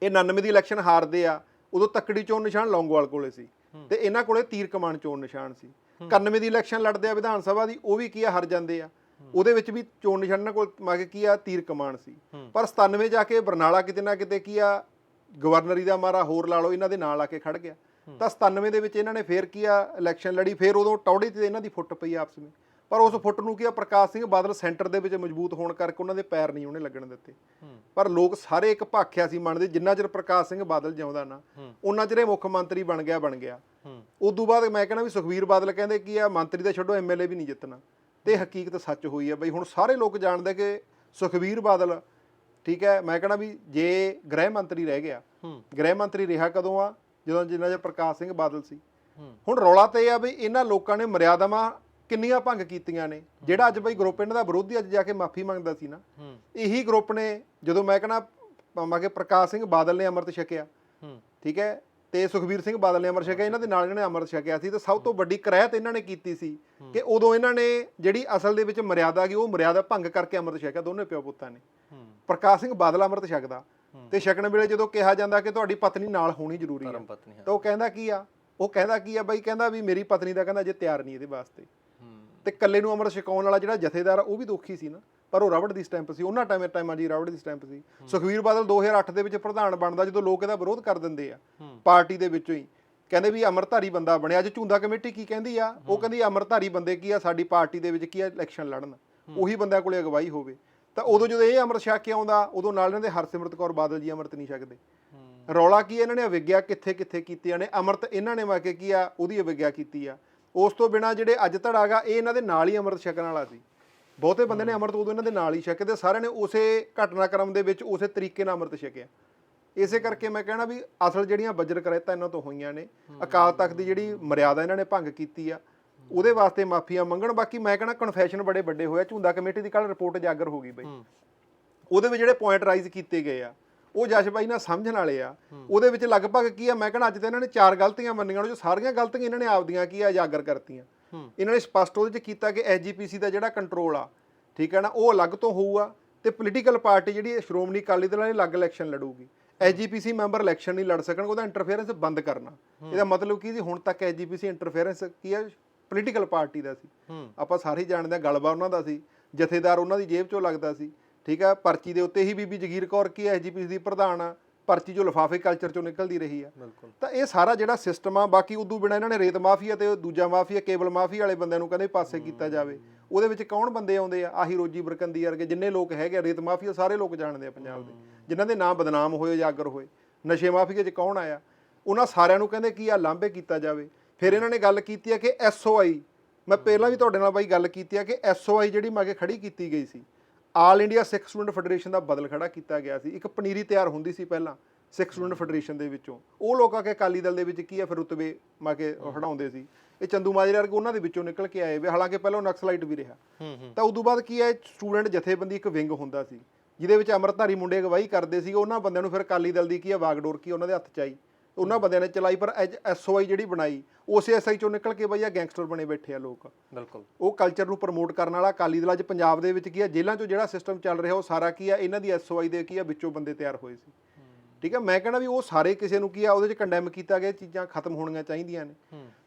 ਇਹ 99 ਦੀ ਇਲੈਕਸ਼ਨ ਹਾਰਦੇ ਆ। ਉਦੋਂ ਤੱਕੜੀ ਚੋਣ ਨਿਸ਼ਾਨ ਲੌਂਗੋਵਾਲ ਕੋਲੇ ਸੀ। ਤੇ ਇਹਨਾਂ ਕੋਲੇ ਤੀਰ ਕਮਾਨ ਚੋਣ ਨਿਸ਼ਾਨ ਸੀ। 91 ਦੀ ਇਲੈਕਸ਼ਨ ਲੜਦੇ ਆ ਵਿਧਾਨ ਸਭਾ ਦੀ ਉਹ ਵੀ ਕੀ ਆ ਹਾਰ ਜਾਂਦੇ ਆ। ਉਹਦੇ ਵਿੱਚ ਵੀ ਚੋਣ ਨਿਸ਼ਾਨ ਕੋਲ ਮਾ ਕੇ ਕੀ ਆ ਤੀਰ ਕਮਾਨ ਸੀ। ਪਰ 97 ਜਾ ਕੇ ਬਰਨਾਲਾ ਕਿਤੇ ਨਾ ਕਿਤੇ ਕੀ ਆ ਗਵਰਨਰੀ ਦਾ ਮਾਰਾ ਹੋਰ ਲਾ ਲਓ ਇਹਨਾਂ ਦੇ ਨਾਲ ਆ ਕੇ ਖੜ ਗਿਆ। ਤਾਂ 97 ਦੇ ਵਿੱਚ ਇਹਨਾਂ ਨੇ ਫੇਰ ਕੀ ਆ ਇਲੈਕਸ਼ਨ ਲੜੀ ਫੇਰ ਉਦੋਂ ਟੌੜੀ ਤੇ ਇਹਨਾਂ ਦੀ ਫੁੱਟ ਪਈ ਆਪਸ ਵਿੱਚ। ਪਰ ਉਸ ਫੁੱਟ ਨੂੰ ਕੀ ਆ ਪ੍ਰਕਾਸ਼ ਸਿੰਘ ਬਾਦਲ ਸੈਂਟਰ ਦੇ ਵਿੱਚ ਮਜ਼ਬੂਤ ਹੋਣ ਕਰਕੇ ਉਹਨਾਂ ਦੇ ਪੈਰ ਨਹੀਂ ਉਹਨੇ ਲੱਗਣ ਦਿੱਤੇ। ਪਰ ਲੋਕ ਸਾਰੇ ਇੱਕ ਭਾਖਿਆ ਸੀ ਮੰਨਦੇ ਜਿੰਨਾ ਚਿਰ ਪ੍ਰਕਾਸ਼ ਸਿੰਘ ਬਾਦਲ ਜਿਉਂਦਾ ਨਾ ਉਹਨਾਂ ਚਿਰ ਇਹ ਮੁੱਖ ਮੰਤਰੀ ਬਣ ਗਿਆ ਬਣ ਗਿਆ। ਉਦੋਂ ਬਾਅਦ ਮੈਂ ਕਹਿੰਦਾ ਵੀ ਸੁਖਵੀਰ ਬਾਦਲ ਕਹਿੰਦੇ ਕੀ ਆ ਮੰਤਰੀ ਦਾ ਛੱਡੋ ਐਮਐਲਏ ਵੀ ਨਹੀਂ ਜਿੱਤਣਾ। ਤੇ ਹਕੀਕਤ ਸੱਚ ਹੋਈ ਹੈ ਬਈ ਹੁਣ ਸਾਰੇ ਲੋਕ ਜਾਣਦੇ ਕਿ ਸੁਖਵੀਰ ਬਾਦਲ ਠੀਕ ਹੈ ਮੈਂ ਕਹਿੰਦਾ ਵੀ ਜੇ ਗ੍ਰਹਿ ਮੰਤਰੀ ਰਹਿ ਗਿਆ ਗ੍ਰਹਿ ਮੰਤਰੀ ਰਿਹਾ ਕਦੋਂ ਆ? ਜਦੋਂ ਜਿੰਨਾ ਚਿਰ ਪ੍ਰਕਾਸ਼ ਸਿੰਘ ਬਾਦਲ ਸੀ। ਹੁਣ ਰੌਲਾ ਤੇ ਆ ਵੀ ਇਹਨਾਂ ਲੋਕਾਂ ਨੇ ਮਰਿਆਦਾਵਾਂ ਕਿੰਨੀਆਂ ਭੰਗ ਕੀਤੀਆਂ ਨੇ। ਜਿਹੜਾ ਅੱਜ ਬਈ ਗਰੁੱਪ ਇਹਨਾਂ ਦਾ ਵਿਰੋਧੀ ਅੱਜ ਜਾ ਕੇ ਮਾਫੀ ਮੰਗਦਾ ਸੀ ਨਾ। ਇਹੀ ਗਰੁੱਪ ਨੇ ਜਦੋਂ ਮੈਂ ਕਹਿੰਦਾ ਮਾ ਕਿ ਪ੍ਰਕਾਸ਼ ਸਿੰਘ ਬਾਦਲ ਨੇ ਅੰਮ੍ਰਿਤ ਛਕਿਆ। ਠੀਕ ਹੈ? ਤੇ ਸੁਖਬੀਰ ਸਿੰਘ ਬਾਦਲ ਨੇ ਅੰਮ੍ਰਿਤ ਛਕਿਆ ਇਹਨਾਂ ਦੇ ਨਾਲ ਇਹਨਾਂ ਨੇ ਅੰਮ੍ਰਿਤ ਛਕਿਆ ਸੀ। ਤੇ ਸਭ ਤੋਂ ਵੱਡੀ ਕਰਾਇਤ ਇਹਨਾਂ ਨੇ ਕੀਤੀ ਸੀ ਕਿ ਉਦੋਂ ਇਹਨਾਂ ਨੇ ਜਿਹੜੀ ਅਸਲ ਦੇ ਵਿੱਚ ਮਰਿਆਦਾ ਗਈ ਉਹ ਮਰਿਆਦਾ ਭੰਗ ਕਰਕੇ ਅੰਮ੍ਰਿਤ ਛਕਿਆ ਦੋਨੇ ਪਿਓ ਪੁੱਤਾਂ ਨੇ। ਪ੍ਰਕਾਸ਼ ਸਿੰਘ ਬਾਦਲ ਅੰਮ੍ਰਿਤ ਛਕਦਾ। ਤੇ ਛਕਣ ਵੇਲੇ ਜਦੋਂ ਕਿਹਾ ਜਾਂਦਾ ਕਿ ਤੁਹਾਡੀ ਪਤਨੀ ਨਾਲ ਹੋਣੀ ਜ਼ਰੂਰੀ ਹਾਂ। ਤਾਂ ਉਹ ਕਹਿੰਦਾ ਕੀ ਆ? ਉਹ ਕਹਿੰਦਾ ਕੀ ਆ ਬਾਈ? ਕਹਿੰਦਾ ਵੀ ਮੇਰੀ ਪਤਨੀ ਦਾ ਕਹਿੰਦਾ ਜੇ ਤਿਆਰ ਨਹੀਂ ਇਹਦੇ ਵਾਸਤੇ। ਤੇ ਕੱਲੇ ਨੂੰ ਅੰਮ੍ਰਿਤ ਛਕਾਉਣ ਵਾਲਾ ਜਿਹੜਾ ਜਥੇਦਾਰ ਆ, ਉਹ ਵੀ ਦੁਖੀ ਸੀ ਨਾ। ਪਰ ਉਹ ਰਬੜ ਦੀ ਸਟੈਂਪ ਸੀ। ਉਹਨਾਂ ਟਾਈਮ ਟਾਈਮਾਂ ਜੀ ਰਬੜ ਦੀ ਸਟੈਂਪ ਸੀ। ਸੁਖਵੀਰ ਬਾਦਲ 2008 ਦੇ ਵਿੱਚ ਪ੍ਰਧਾਨ ਬਣਦਾ ਜਦੋਂ ਲੋਕ ਇਹਦਾ ਵਿਰੋਧ ਕਰ ਦਿੰਦੇ ਆ ਪਾਰਟੀ ਦੇ ਵਿੱਚੋਂ ਹੀ। ਕਹਿੰਦੇ ਵੀ ਅਮਰਧਾਰੀ ਬੰਦਾ ਬਣਿਆ। ਅੱਜ ਝੁੰਦਾ ਕਮੇਟੀ ਕੀ ਕਹਿੰਦੀ ਆ? ਉਹ ਕਹਿੰਦੀ ਅਮਰਧਾਰੀ ਬੰਦੇ ਕੀ ਆ? ਸਾਡੀ ਪਾਰਟੀ ਦੇ ਵਿੱਚ ਕੀ ਆ? ਇਲੈਕਸ਼ਨ ਲੜਨ। ਉਹੀ ਬੰਦਿਆਂ ਕੋਲੇ ਅਗਵਾਈ ਹੋਵੇ। ਤਾਂ ਉਦੋਂ ਜਦੋਂ ਇਹ ਅੰਮ੍ਰਿਤ ਛਕ ਕੇ ਆਉਂਦਾ ਉਦੋਂ ਨਾਲ ਇਹਨਾਂ ਦੇ ਹਰਸਿਮਰਤ ਕੌਰ ਬਾਦਲ ਜੀ ਅੰਮ੍ਰਿਤ ਨਹੀਂ ਛਕਦੇ। ਰੌਲਾ ਕੀ ਇਹਨਾਂ ਨੇ? ਅਵਿਗਿਆ ਕਿੱਥੇ ਕਿੱਥੇ ਕੀਤੀਆਂ ਨੇ? ਅੰਮ੍ਰਿਤ ਇਹਨਾਂ ਨੇ ਵਾ ਕੇ ਕੀ ਆ? ਉਹਦੀ ਅਵਿਗਿਆ ਕੀਤੀ ਆ। ਉਸ ਤੋਂ ਬਿਨਾ ਜਿਹੜੇ ਅੱਜ ਧੜਾਗਾ ਇਹ ਇਹਨਾਂ ਦੇ ਨਾਲ ਹੀ ਅੰਮ੍ਰਿਤ ਛਕਣ ਵਾਲਾ ਸੀ। ਬਹੁਤੇ ਬੰਦੇ ਨੇ ਅੰਮ੍ਰਿਤ ਉਦੋਂ ਇਹਨਾਂ ਦੇ ਨਾਲ ਹੀ ਛਕੇ ਸਾਰਿਆਂ ਨੇ ਉਸੇ ਘਟਨਾਕ੍ਰਮ ਦੇ ਵਿੱਚ ਉਸੇ ਤਰੀਕੇ ਨਾਲ ਅੰਮ੍ਰਿਤ ਛਕਿਆ। ਇਸੇ ਕਰਕੇ ਮੈਂ ਕਹਿਣਾ ਵੀ ਅਸਲ ਜਿਹੜੀਆਂ ਵਜਰ ਕਰੈਤਾ ਇਹਨਾਂ ਤੋਂ ਹੋਈਆਂ ਨੇ ਅਕਾਲ ਤਖਤ ਦੀ ਜਿਹੜੀ ਮਰਿਆਦਾ ਇਹਨਾਂ ਨੇ ਭੰਗ ਕੀਤੀ ਆ ਉਹਦੇ ਵਾਸਤੇ ਮਾਫੀਆਂ ਮੰਗਣ। ਬਾਕੀ ਮੈਂ ਕਹਿਣਾ ਕਨਫੈਸ਼ਨ ਬੜੇ ਵੱਡੇ ਹੋਇਆ ਝੁੰਦਾ ਕਮੇਟੀ ਦੀ ਕੱਲ ਰਿਪੋਰਟ ਜਾਗਰ ਹੋ ਗਈ ਬਈ। ਉਹਦੇ ਵਿੱਚ ਜਿਹੜੇ ਪੁਆਇੰਟ ਰਾਈਜ਼ ਕੀਤੇ ਗਏ ਆ ਉਹ ਜਸ਼ ਬਾਈ ਨਾਲ ਸਮਝਣ ਵਾਲੇ ਆ। ਉਹਦੇ ਵਿੱਚ ਲਗਭਗ ਕੀ ਆ ਮੈਂ ਕਹਿੰਦਾ ਅੱਜ ਤਾਂ ਇਹਨਾਂ ਨੇ ਚਾਰ ਗਲਤੀਆਂ ਮੰਨੀਆਂ ਉਹ ਜੋ ਸਾਰੀਆਂ ਗਲਤੀਆਂ ਇਹਨਾਂ ਨੇ ਆਪਦੀਆਂ ਕੀ ਆ ਉਜਾਗਰ ਕਰਤੀਆਂ। ਇਹਨਾਂ ਨੇ ਸਪਸ਼ਟ ਉਹਦੇ ਚ ਕੀਤਾ ਕਿ ਐਸਜੀਪੀਸੀ ਦਾ ਜਿਹੜਾ ਕੰਟਰੋਲ ਆ ਠੀਕ ਹੈ ਨਾ ਉਹ ਅਲੱਗ ਤੋਂ ਹੋਊਗਾ ਤੇ ਪੋਲੀਟੀਕਲ ਪਾਰਟੀ ਜਿਹੜੀ ਸ਼੍ਰੋਮਣੀ ਅਕਾਲੀ ਦਲ ਨੇ ਅਲੱਗ ਇਲੈਕਸ਼ਨ ਲੜੂਗੀ। ਐਸਜੀਪੀਸੀ ਮੈਂਬਰ ਇਲੈਕਸ਼ਨ ਨਹੀਂ ਲੜ ਸਕਣ ਉਹਦਾ ਇੰਟਰਫੇਰੈਂਸ ਬੰਦ ਕਰਨਾ। ਇਹਦਾ ਮਤਲਬ ਕੀ ਸੀ ਹੁਣ ਤੱਕ ਐਸਜੀਪੀਸੀ ਇੰਟਰਫੇਰੈਂਸ ਕੀ ਹੈ ਪੋਲੀਟੀਕਲ ਪਾਰਟੀ ਦਾ ਸੀ। ਆਪਾਂ ਸਾਰੇ ਜਾਣਦੇ ਆ ਗਲਬਾ ਉਹਨਾਂ ਦਾ ਸੀ ਜਥੇਦਾਰ ਉਹਨਾਂ ਦੀ ਜੇਬ ਚੋਂ ਲੱਗਦਾ ਸੀ। ਠੀਕ ਆ ਪਰਚੀ ਦੇ ਉੱਤੇ ਹੀ ਬੀਬੀ ਜਗੀਰ ਕੌਰ ਕੀ ਐਸਜੀਪੀਸੀ ਦੀ ਪ੍ਰਧਾਨ ਆ ਪਰਚੀ ਜੋ ਲਿਫਾਫੇ ਕਲਚਰ ਚੋਂ ਨਿਕਲਦੀ ਰਹੀ ਆ। ਤਾਂ ਇਹ ਸਾਰਾ ਜਿਹੜਾ ਸਿਸਟਮ ਆ ਬਾਕੀ ਉਦੋਂ ਬਿਨਾ ਇਹਨਾਂ ਨੇ ਰੇਤ ਮਾਫੀਆ ਤੇ ਦੂਜਾ ਮਾਫੀਆ ਕੇਬਲ ਮਾਫੀਆ ਵਾਲੇ ਬੰਦਿਆਂ ਨੂੰ ਕਹਿੰਦੇ ਪਾਸੇ ਕੀਤਾ ਜਾਵੇ। ਉਹਦੇ ਵਿੱਚ ਕੌਣ ਬੰਦੇ ਆਉਂਦੇ ਆ? ਆਹੀ ਰੋਜੀ ਬਰਕੰਦੀ ਵਰਗੇ ਜਿੰਨੇ ਲੋਕ ਹੈਗੇ ਆ, ਰੇਤ ਮਾਫੀਆ ਸਾਰੇ ਲੋਕ ਜਾਣਦੇ ਆ ਪੰਜਾਬ ਦੇ। ਜਿਨ੍ਹਾਂ ਦੇ ਨਾਮ ਬਦਨਾਮ ਹੋਏ ਉਜਾਗਰ ਹੋਏ। ਨਸ਼ੇ ਮਾਫੀਆ 'ਚ ਕੌਣ ਆਇਆ? ਉਹਨਾਂ ਸਾਰਿਆਂ ਨੂੰ ਕਹਿੰਦੇ ਕੀ ਆ ਲਾਂਭੇ ਕੀਤਾ ਜਾਵੇ। ਫਿਰ ਇਹਨਾਂ ਨੇ ਗੱਲ ਕੀਤੀ ਹੈ ਕਿ ਐਸਓਆਈ ਮੈਂ ਪਹਿਲਾਂ ਵੀ ਤੁਹਾਡੇ ਨਾਲ ਬਾਈ ਗੱਲ ਕੀਤੀ ਹੈ ਕਿ ਐਸਓਆਈ ਜਿਹੜੀ ਮਾਗੇ ਖੜੀ ਕੀਤੀ ਗਈ ਸੀ। All India Sikh student federation ਦਾ ਬਦਲ ਖੜਾ ਕੀਤਾ ਗਿਆ ਸੀ। ਇੱਕ ਪਨੀਰੀ ਤਿਆਰ ਹੁੰਦੀ ਸੀ ਪਹਿਲਾਂ ਸਿੱਖ ਸਟੂਡੈਂਟ ਫੈਡਰੇਸ਼ਨ ਦੇ ਵਿੱਚੋਂ। ਉਹ ਲੋਕ ਆ ਕੇ ਅਕਾਲੀ ਦਲ ਦੇ ਵਿੱਚ ਕੀ ਆ ਫਿਰ ਰੁਤਬੇ ਮਾ ਕੇ ਹਟਾਉਂਦੇ ਸੀ। ਇਹ ਚੰਦੂ ਮਾਜਰੇ ਵਰਗੇ ਉਹਨਾਂ ਦੇ ਵਿੱਚੋਂ ਨਿਕਲ ਕੇ ਆਏ ਵੇ। ਹਾਲਾਂਕਿ ਪਹਿਲਾਂ ਉਹ ਨਕਸਲਾਈਟ ਵੀ ਰਿਹਾ। ਤਾਂ ਉਦੋਂ ਬਾਅਦ ਕੀ ਹੈ ਸਟੂਡੈਂਟ ਜਥੇਬੰਦੀ ਇੱਕ ਵਿੰਗ ਹੁੰਦਾ ਸੀ ਜਿਹਦੇ ਵਿੱਚ ਅਮਰਧਾਰੀ ਮੁੰਡੇ ਅਗਵਾਈ ਕਰਦੇ ਸੀ ਉਹਨਾਂ ਬੰਦਿਆਂ ਨੂੰ ਫਿਰ ਅਕਾਲੀ ਦਲ ਦੀ ਕੀ ਆ ਵਾਗਡੋਰ ਕੀ ਉਹਨਾਂ ਦੇ ਹੱਥ ਚ ਆਈ। ਉਹਨਾਂ ਬੰਦਿਆਂ ਨੇ ਚਲਾਈ ਪਰ ਐਸਓਆਈ ਜਿਹੜੀ ਬਣਾਈ ਉਸੇ ਐਸਆਈ ਚੋਂ ਨਿਕਲ ਕੇ ਬਈ ਆ ਗੈਂਗਸਟਰ ਬਣੇ ਬੈਠੇ ਆ ਲੋਕ। ਬਿਲਕੁਲ। ਉਹ ਕਲਚਰ ਨੂੰ ਪ੍ਰਮੋਟ ਕਰਨ ਵਾਲਾ ਅਕਾਲੀ ਦਲ ਅੱਜ ਪੰਜਾਬ ਦੇ ਵਿੱਚ ਕੀ ਆ ਜੇਲ੍ਹਾਂ 'ਚੋਂ ਜਿਹੜਾ ਸਿਸਟਮ ਚੱਲ ਰਿਹਾ ਉਹ ਸਾਰਾ ਕੀ ਆ ਇਹਨਾਂ ਦੀ ਐਸਓਆਈ ਦੇ ਕੀ ਆ ਵਿੱਚੋਂ ਬੰਦੇ ਤਿਆਰ ਹੋਏ ਸੀ। ਠੀਕ ਹੈ ਮੈਂ ਕਹਿੰਦਾ ਵੀ ਉਹ ਸਾਰੇ ਕਿਸੇ ਨੂੰ ਕੀ ਆ ਉਹਦੇ 'ਚ ਕੰਡੈਮ ਕੀਤਾ ਗਿਆ ਚੀਜ਼ਾਂ ਖਤਮ ਹੋਣੀਆਂ ਚਾਹੀਦੀਆਂ ਨੇ।